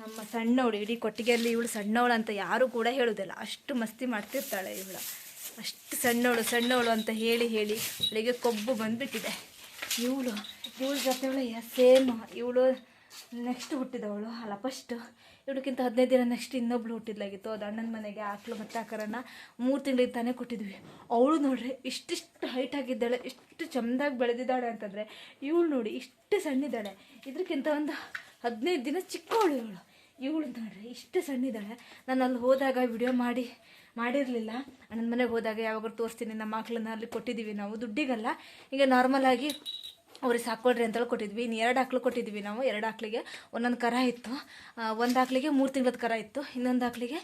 ನಮ್ಮ ಸಣ್ಣವಳು, ಇಡೀ ಕೊಟ್ಟಿಗೆಯಲ್ಲಿ ಇವಳು ಸಣ್ಣವಳು ಅಂತ ಯಾರೂ ಕೂಡ ಹೇಳೋದಿಲ್ಲ. ಅಷ್ಟು ಮಸ್ತಿ ಮಾಡ್ತಿರ್ತಾಳೆ ಇವಳು. ಅಷ್ಟು ಸಣ್ಣವಳು ಸಣ್ಣವಳು ಅಂತ ಹೇಳಿ ಹೇಳಿ ಅವಳಿಗೆ ಕೊಬ್ಬು ಬಂದುಬಿಟ್ಟಿದೆ. ಇವಳು, ಇವಳ ಜೊತೆ ಸೇಮ್ ಇವಳು ನೆಕ್ಸ್ಟ್ ಹುಟ್ಟಿದವಳು ಅಲ್ಲ ಫಸ್ಟು ಇವಳಕ್ಕಿಂತ ಹದಿನೈದು ದಿನ ನೆಕ್ಸ್ಟ್ ಇನ್ನೊಬ್ಳು ಹುಟ್ಟಿದ್ಲಾಗಿತ್ತು. ಅದು ಅಣ್ಣನ ಮನೆಗೆ, ಆಕಳು ಮತ್ತೆ ಆಕರನ್ನ ಮೂರು ತಿಂಗಳಿಗೆ ತಾನೇ ಕೊಟ್ಟಿದ್ವಿ. ಅವಳು ನೋಡ್ರಿ, ಇಷ್ಟಿಷ್ಟು ಹೈಟ್ ಆಗಿದ್ದಾಳೆ, ಇಷ್ಟು ಚೆಂದಾಗಿ ಬೆಳೆದಿದ್ದಾಳೆ ಅಂತಂದರೆ ಇವಳು ನೋಡಿ ಇಷ್ಟು ಸಣ್ಣಿದ್ದಾಳೆ. ಇದಕ್ಕಿಂತ ಒಂದು ಹದಿನೈದು ದಿನ ಚಿಕ್ಕವಳು ಇವಳು. ಇವಳು ನೋಡ್ರಿ, ಇಷ್ಟು ಸಣ್ಣಿದ್ದಾಳೆ. ನಾನು ಅಲ್ಲಿ ಹೋದಾಗ ವಿಡಿಯೋ ಮಾಡಿ ಮಾಡಿರಲಿಲ್ಲ. ಅಣ್ಣನ ಮನೆಗೆ ಹೋದಾಗ ಯಾವಾಗ ತೋರಿಸ್ತೀನಿ, ನಮ್ಮ ಮಕ್ಕಳನ್ನ ಅಲ್ಲಿ ಕೊಟ್ಟಿದ್ದೀವಿ ನಾವು. ದುಡ್ಡಿಗಲ್ಲ. ಈಗ ನಾರ್ಮಲ್ ಆಗಿ ಅವ್ರಿಗೆ ಸಾಕೊಳ್ರಿ ಅಂತೇಳಿ ಕೊಟ್ಟಿದ್ವಿ. ಇನ್ನು ಎರಡು ಆಕ್ಳು ಕೊಟ್ಟಿದ್ವಿ ನಾವು. ಎರಡು ಆಕ್ಳಿಗೆ ಒಂದೊಂದು ಕರ ಇತ್ತು. ಒಂದು ಆಕ್ಳಿಗೆ ಮೂರು ತಿಂಗಳದ ಕರ ಇತ್ತು. ಇನ್ನೊಂದು ಆಕ್ಳಿಗೆ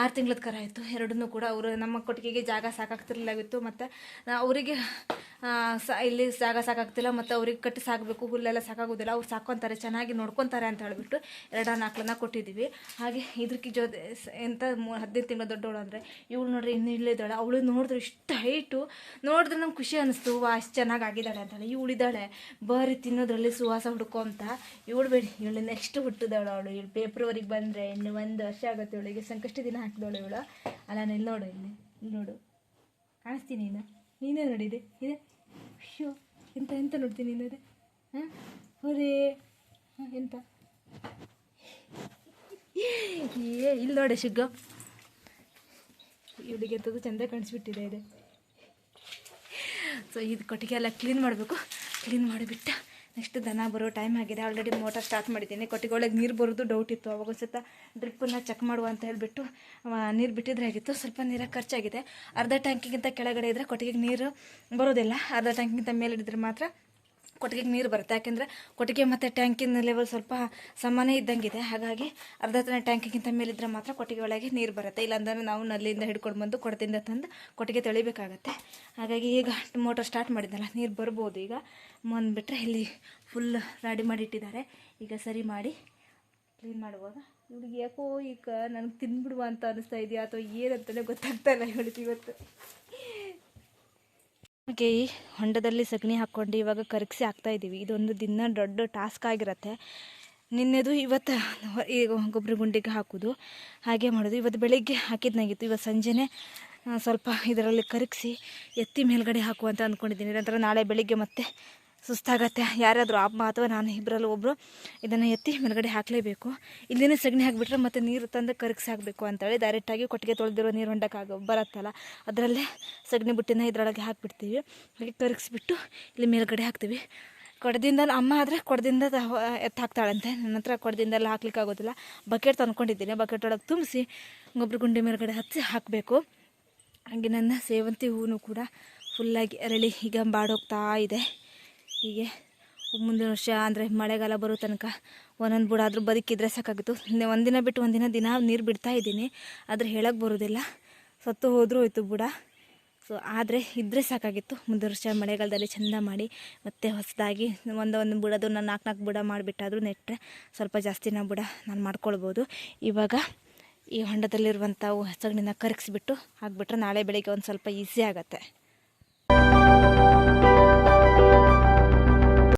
ಆರು ತಿಂಗಳದ ಕರ ಇತ್ತು. ಎರಡನ್ನೂ ಕೂಡ ಅವರು ನಮ್ಮ ಕೊಟ್ಟಿಗೆಗೆ ಜಾಗ ಸಾಕಾಗ್ತಿರ್ಲಿಲ್ಲಾಗಿತ್ತು ಮತ್ತು ಅವರಿಗೆ ಸ, ಇಲ್ಲಿ ಜಾಗ ಸಾಕಾಗ್ತಿಲ್ಲ. ಮತ್ತು ಅವ್ರಿಗೆ ಕಟ್ಟಿ ಸಾಕಬೇಕು. ಹುಲ್ಲೆಲ್ಲ ಸಾಕಾಗೋದಿಲ್ಲ. ಅವ್ರು ಸಾಕೊತಾರೆ. ಚೆನ್ನಾಗಿ ನೋಡ್ಕೊತಾರೆ ಅಂತ ಹೇಳಿಬಿಟ್ಟು ಎರಡು ಆಕಳನ್ನ ಕೊಟ್ಟಿದ್ದೀವಿ. ಹಾಗೆ ಇದಕ್ಕೆ ಜೊತೆ ಎಂಥ ಮೂ, ಹದಿನೈದು ತಿಂಗಳು ದೊಡ್ಡವಳು ಅಂದರೆ ಇವಳು ನೋಡ್ರಿ ಇನ್ನು ಇಲ್ಲಿದ್ದಾಳೆ ಅವಳು ನೋಡಿದ್ರೆ ಇಷ್ಟು ಹೈಟು ನೋಡಿದ್ರೆ ನಮ್ಗೆ ಖುಷಿ ಅನ್ನಿಸ್ತು ವಾ ಅಷ್ಟು ಚೆನ್ನಾಗಿ ಆಗಿದ್ದಾಳೆ ಅಂತಾಳೆ ಇವಳಿದ್ದಾಳೆ. ಬರೀ ತಿನ್ನೋದ್ರಲ್ಲಿ ಸುವಾಸ ಹುಡ್ಕೊಂತ ಇವಳು ಬೇಡಿ, ಇವಳು ನೆಕ್ಸ್ಟ್ ಹುಟ್ಟಿದವಳು ಅವಳು. ಇವಳು ಪೇಪ್ರವರಿಗೆ ಬಂದರೆ ಇನ್ನು ಒಂದು ವರ್ಷ ಆಗುತ್ತೆ ಇವಳಿಗೆ. ಸಂಕಷ್ಟ ದಿನ ಹಾಕಿದವಳು ಇವಳು. ಅಲ್ಲ ಇಲ್ಲಿ ನೋಡು ಇಲ್ಲಿ. ನೋಡು. ಕಾಣಿಸ್ತೀನಿ ನೀನು. ನೀನೇ ನೋಡಿದೆ. ಇದೆ. ಅಯ್ಯೋ, ಎಂತ ಎಂತ ನೋಡ್ತೀನಿ ನೀನು ಅದೇ? ಹಾಂ? ಹೋದೇ. ಹಾಂ, ಎಂತ? ಏ, ಇಲ್ಲಿ ನೋಡಿ ಶುಗ್ಗ. ಇವಳಿಗೆ ಎಂಥದ್ದು ಚೆಂದ ಕಾಣಿಸ್ಬಿಟ್ಟಿದೆ ಇದೆ. ಸೊ ಇದು ಕೊಟ್ಟಿಗೆ ಎಲ್ಲ ಕ್ಲೀನ್ ಮಾಡಬೇಕು. ಕ್ಲೀನ್ ಮಾಡಿಬಿಟ್ಟ. ನೆಕ್ಸ್ಟ್ ದನ ಬರೋ ಟೈಮ್ ಆಗಿದೆ. ಆಲ್ರೆಡಿ ಮೋಟರ್ ಸ್ಟಾರ್ಟ್ ಮಾಡಿದ್ದೀನಿ. ಕೊಟ್ಟಿಗೆ ನೀರು ಬರೋದು ಡೌಟ್ ಇತ್ತು. ಅವಾಗ ಸುತ್ತ ಡ್ರಿಪ್ಪನ್ನು ಚೆಕ್ ಮಾಡುವ ಅಂತ ಹೇಳಿಬಿಟ್ಟು ನೀರು ಬಿಟ್ಟಿದ್ರೆ ಆಗಿತ್ತು. ಸ್ವಲ್ಪ ನೀರಾಗಿ ಖರ್ಚಾಗಿದೆ. ಅರ್ಧ ಟ್ಯಾಂಕಿಗಿಂತ ಕೆಳಗಡೆ ಇದ್ದರೆ ಕೊಟ್ಟಿಗೆಗೆ ನೀರು ಬರೋದಿಲ್ಲ. ಅರ್ಧ ಟ್ಯಾಂಕಿಗಿಂತ ಮೇಲೆ ಹಿಡಿದ್ರೆ ಮಾತ್ರ ಕೊಟ್ಟಿಗೆಗೆ ನೀರು ಬರುತ್ತೆ. ಯಾಕೆಂದರೆ ಕೊಟ್ಟಿಗೆ ಮತ್ತು ಟ್ಯಾಂಕಿನ ಲೆವೆಲ್ ಸ್ವಲ್ಪ ಸಮಾನ ಇದ್ದಂಗಿದೆ. ಹಾಗಾಗಿ ಅರ್ಧ ತನ ಟ್ಯಾಂಕಿಗಿಂತ ಮೇಲಿದ್ರೆ ಮಾತ್ರ ಕೊಟ್ಟಿಗೆ ಒಳಗೆ ನೀರು ಬರುತ್ತೆ. ಇಲ್ಲಾಂದರೆ ನಾವು ನಲ್ಲಿಂದ ಹಿಡ್ಕೊಂಡು ಬಂದು ಕೊಡದಿಂದ ತಂದು ಕೊಟ್ಟಿಗೆ ತೊಳಿಬೇಕಾಗತ್ತೆ. ಹಾಗಾಗಿ ಈಗ ಮೋಟರ್ ಸ್ಟಾರ್ಟ್ ಮಾಡಿದ್ನಲ್ಲ, ನೀರು ಬರ್ಬೋದು. ಈಗ ಬಂದುಬಿಟ್ರೆ ಇಲ್ಲಿ ಫುಲ್ ರೆಡಿ ಮಾಡಿ ಇಟ್ಟಿದ್ದಾರೆ. ಈಗ ಸರಿ ಮಾಡಿ ಕ್ಲೀನ್ ಮಾಡುವಾಗ. ಇವಳಿಗೆ ಯಾಕೋ ಈಗ ನನಗೆ ತಿಂದ್ಬಿಡುವ ಅಂತ ಅನಿಸ್ತಾ ಇದೆಯಾ ಅಥವಾ ಏನಂತಲೇ ಗೊತ್ತಾಗ್ತಾ ಇಲ್ಲ ಇವತ್ತು. ಈ ಹೊಂಡದಲ್ಲಿ ಸಗಣಿ ಹಾಕ್ಕೊಂಡು ಇವಾಗ ಕರಗಿಸಿ ಹಾಕ್ತಾ ಇದ್ದೀವಿ. ಇದೊಂದು ದಿನ ದೊಡ್ಡ ಟಾಸ್ಕ್ ಆಗಿರುತ್ತೆ. ನಿನ್ನೆದು ಇವತ್ತು ಈಗ ಗೊಬ್ಬರ ಗುಂಡಿಗೆ ಹಾಕೋದು. ಹಾಗೆ ಮಾಡೋದು. ಇವತ್ತು ಬೆಳಿಗ್ಗೆ ಹಾಕಿದ್ನಾಗಿತ್ತು. ಇವತ್ತು ಸಂಜೆನೇ ಸ್ವಲ್ಪ ಇದರಲ್ಲಿ ಕರಗಿಸಿ ಎತ್ತಿ ಮೇಲ್ಗಡೆ ಹಾಕುವಂತ ಅಂದ್ಕೊಂಡಿದ್ದೀನಿ ನಂತರ ನಾಳೆ ಬೆಳಿಗ್ಗೆ ಮತ್ತೆ ಸುಸ್ತಾಗತ್ತೆ. ಯಾರಾದರೂ ಅಮ್ಮ ಅಥವಾ ನಾನು ಇಬ್ಬರಲ್ಲಿ ಒಬ್ಬರು ಇದನ್ನು ಎತ್ತಿ ಮೇಲ್ಗಡೆ ಹಾಕಲೇಬೇಕು. ಇಲ್ಲಿನೇ ಸಗಣಿ ಹಾಕಿಬಿಟ್ರೆ ಮತ್ತೆ ನೀರು ತಂದು ಕರಗಿಸಿ ಹಾಕಬೇಕು ಅಂತೇಳಿ ಡೈರೆಕ್ಟಾಗಿ ಕೊಟ್ಟಿಗೆ ತೊಳೆದಿರೋ ನೀರು ಹೊಂಡಕ್ಕಾಗ ಬರತ್ತಲ್ಲ. ಅದರಲ್ಲೇ ಸಗಣಿ ಬುಟ್ಟಿನ ಇದರೊಳಗೆ ಹಾಕಿಬಿಡ್ತೀವಿ. ಹಾಗೆ ಕರಗಿಸ್ಬಿಟ್ಟು ಇಲ್ಲಿ ಮೇಲ್ಗಡೆ ಹಾಕ್ತೀವಿ. ಕೊಡದಿಂದ ಅಮ್ಮ ಆದರೆ ಕೊಡದಿಂದ ಎತ್ತ ಹಾಕ್ತಾಳಂತೆ ನನ್ನ ಹತ್ರ ಕೊಡದಿಂದೆಲ್ಲ ಹಾಕ್ಲಿಕ್ಕೆ ಆಗೋದಿಲ್ಲ. ಬಕೆಟ್ ತಂದ್ಕೊಂಡಿದ್ದೀನಿ. ಬಕೆಟ್ ಒಳಗೆ ತುಂಬಿಸಿ ಗೊಬ್ಬರ ಗುಂಡಿ ಮೇಲ್ಗಡೆ ಹಚ್ಚಿ ಹಾಕಬೇಕು. ಹಾಗೆ ನನ್ನ ಸೇವಂತಿ ಹೂವು ಕೂಡ ಫುಲ್ಲಾಗಿ ಅರಳಿ ಈಗ ಬಾಡೋಗ್ತಾ ಇದೆ. ಹೀಗೆ ಮುಂದಿನ ವರ್ಷ ಅಂದರೆ ಮಳೆಗಾಲ ಬರೋ ತನಕ ಒಂದೊಂದು ಬುಡ ಆದರೂ ಬದುಕಿದ್ರೆ ಸಾಕಾಗಿತ್ತು. ಒಂದಿನ ಬಿಟ್ಟು ಒಂದಿನ ದಿನ ನೀರು ಬಿಡ್ತಾ ಇದ್ದೀನಿ. ಆದರೆ ಹೇಳಕ್ಕೆ ಬರೋದಿಲ್ಲ. ಸತ್ತು ಹೋದರೂ ಹೋಯ್ತು ಬುಡ. ಸೊ ಆದರೆ ಇದ್ದರೆ ಸಾಕಾಗಿತ್ತು. ಮುಂದಿನ ವರ್ಷ ಮಳೆಗಾಲದಲ್ಲಿ ಚೆಂದ ಮಾಡಿ ಮತ್ತೆ ಹೊಸದಾಗಿ ಒಂದು ಒಂದು ಬುಡದು ನಾನು ನಾಲ್ಕು ನಾಲ್ಕು ಬುಡ ಮಾಡಿಬಿಟ್ಟಾದರೂ ನೆಟ್ಟರೆ ಸ್ವಲ್ಪ ಜಾಸ್ತಿನ ಬುಡ ನಾನು ಮಾಡ್ಕೊಳ್ಬೋದು. ಇವಾಗ ಈ ಹೊಂಡದಲ್ಲಿರುವಂಥ ಸಗಣಿನ ಕರಗಿಸ್ಬಿಟ್ಟು ಹಾಕ್ಬಿಟ್ರೆ ನಾಳೆ ಬೆಳಿಗ್ಗೆ ಒಂದು ಸ್ವಲ್ಪ ಈಸಿ ಆಗುತ್ತೆ.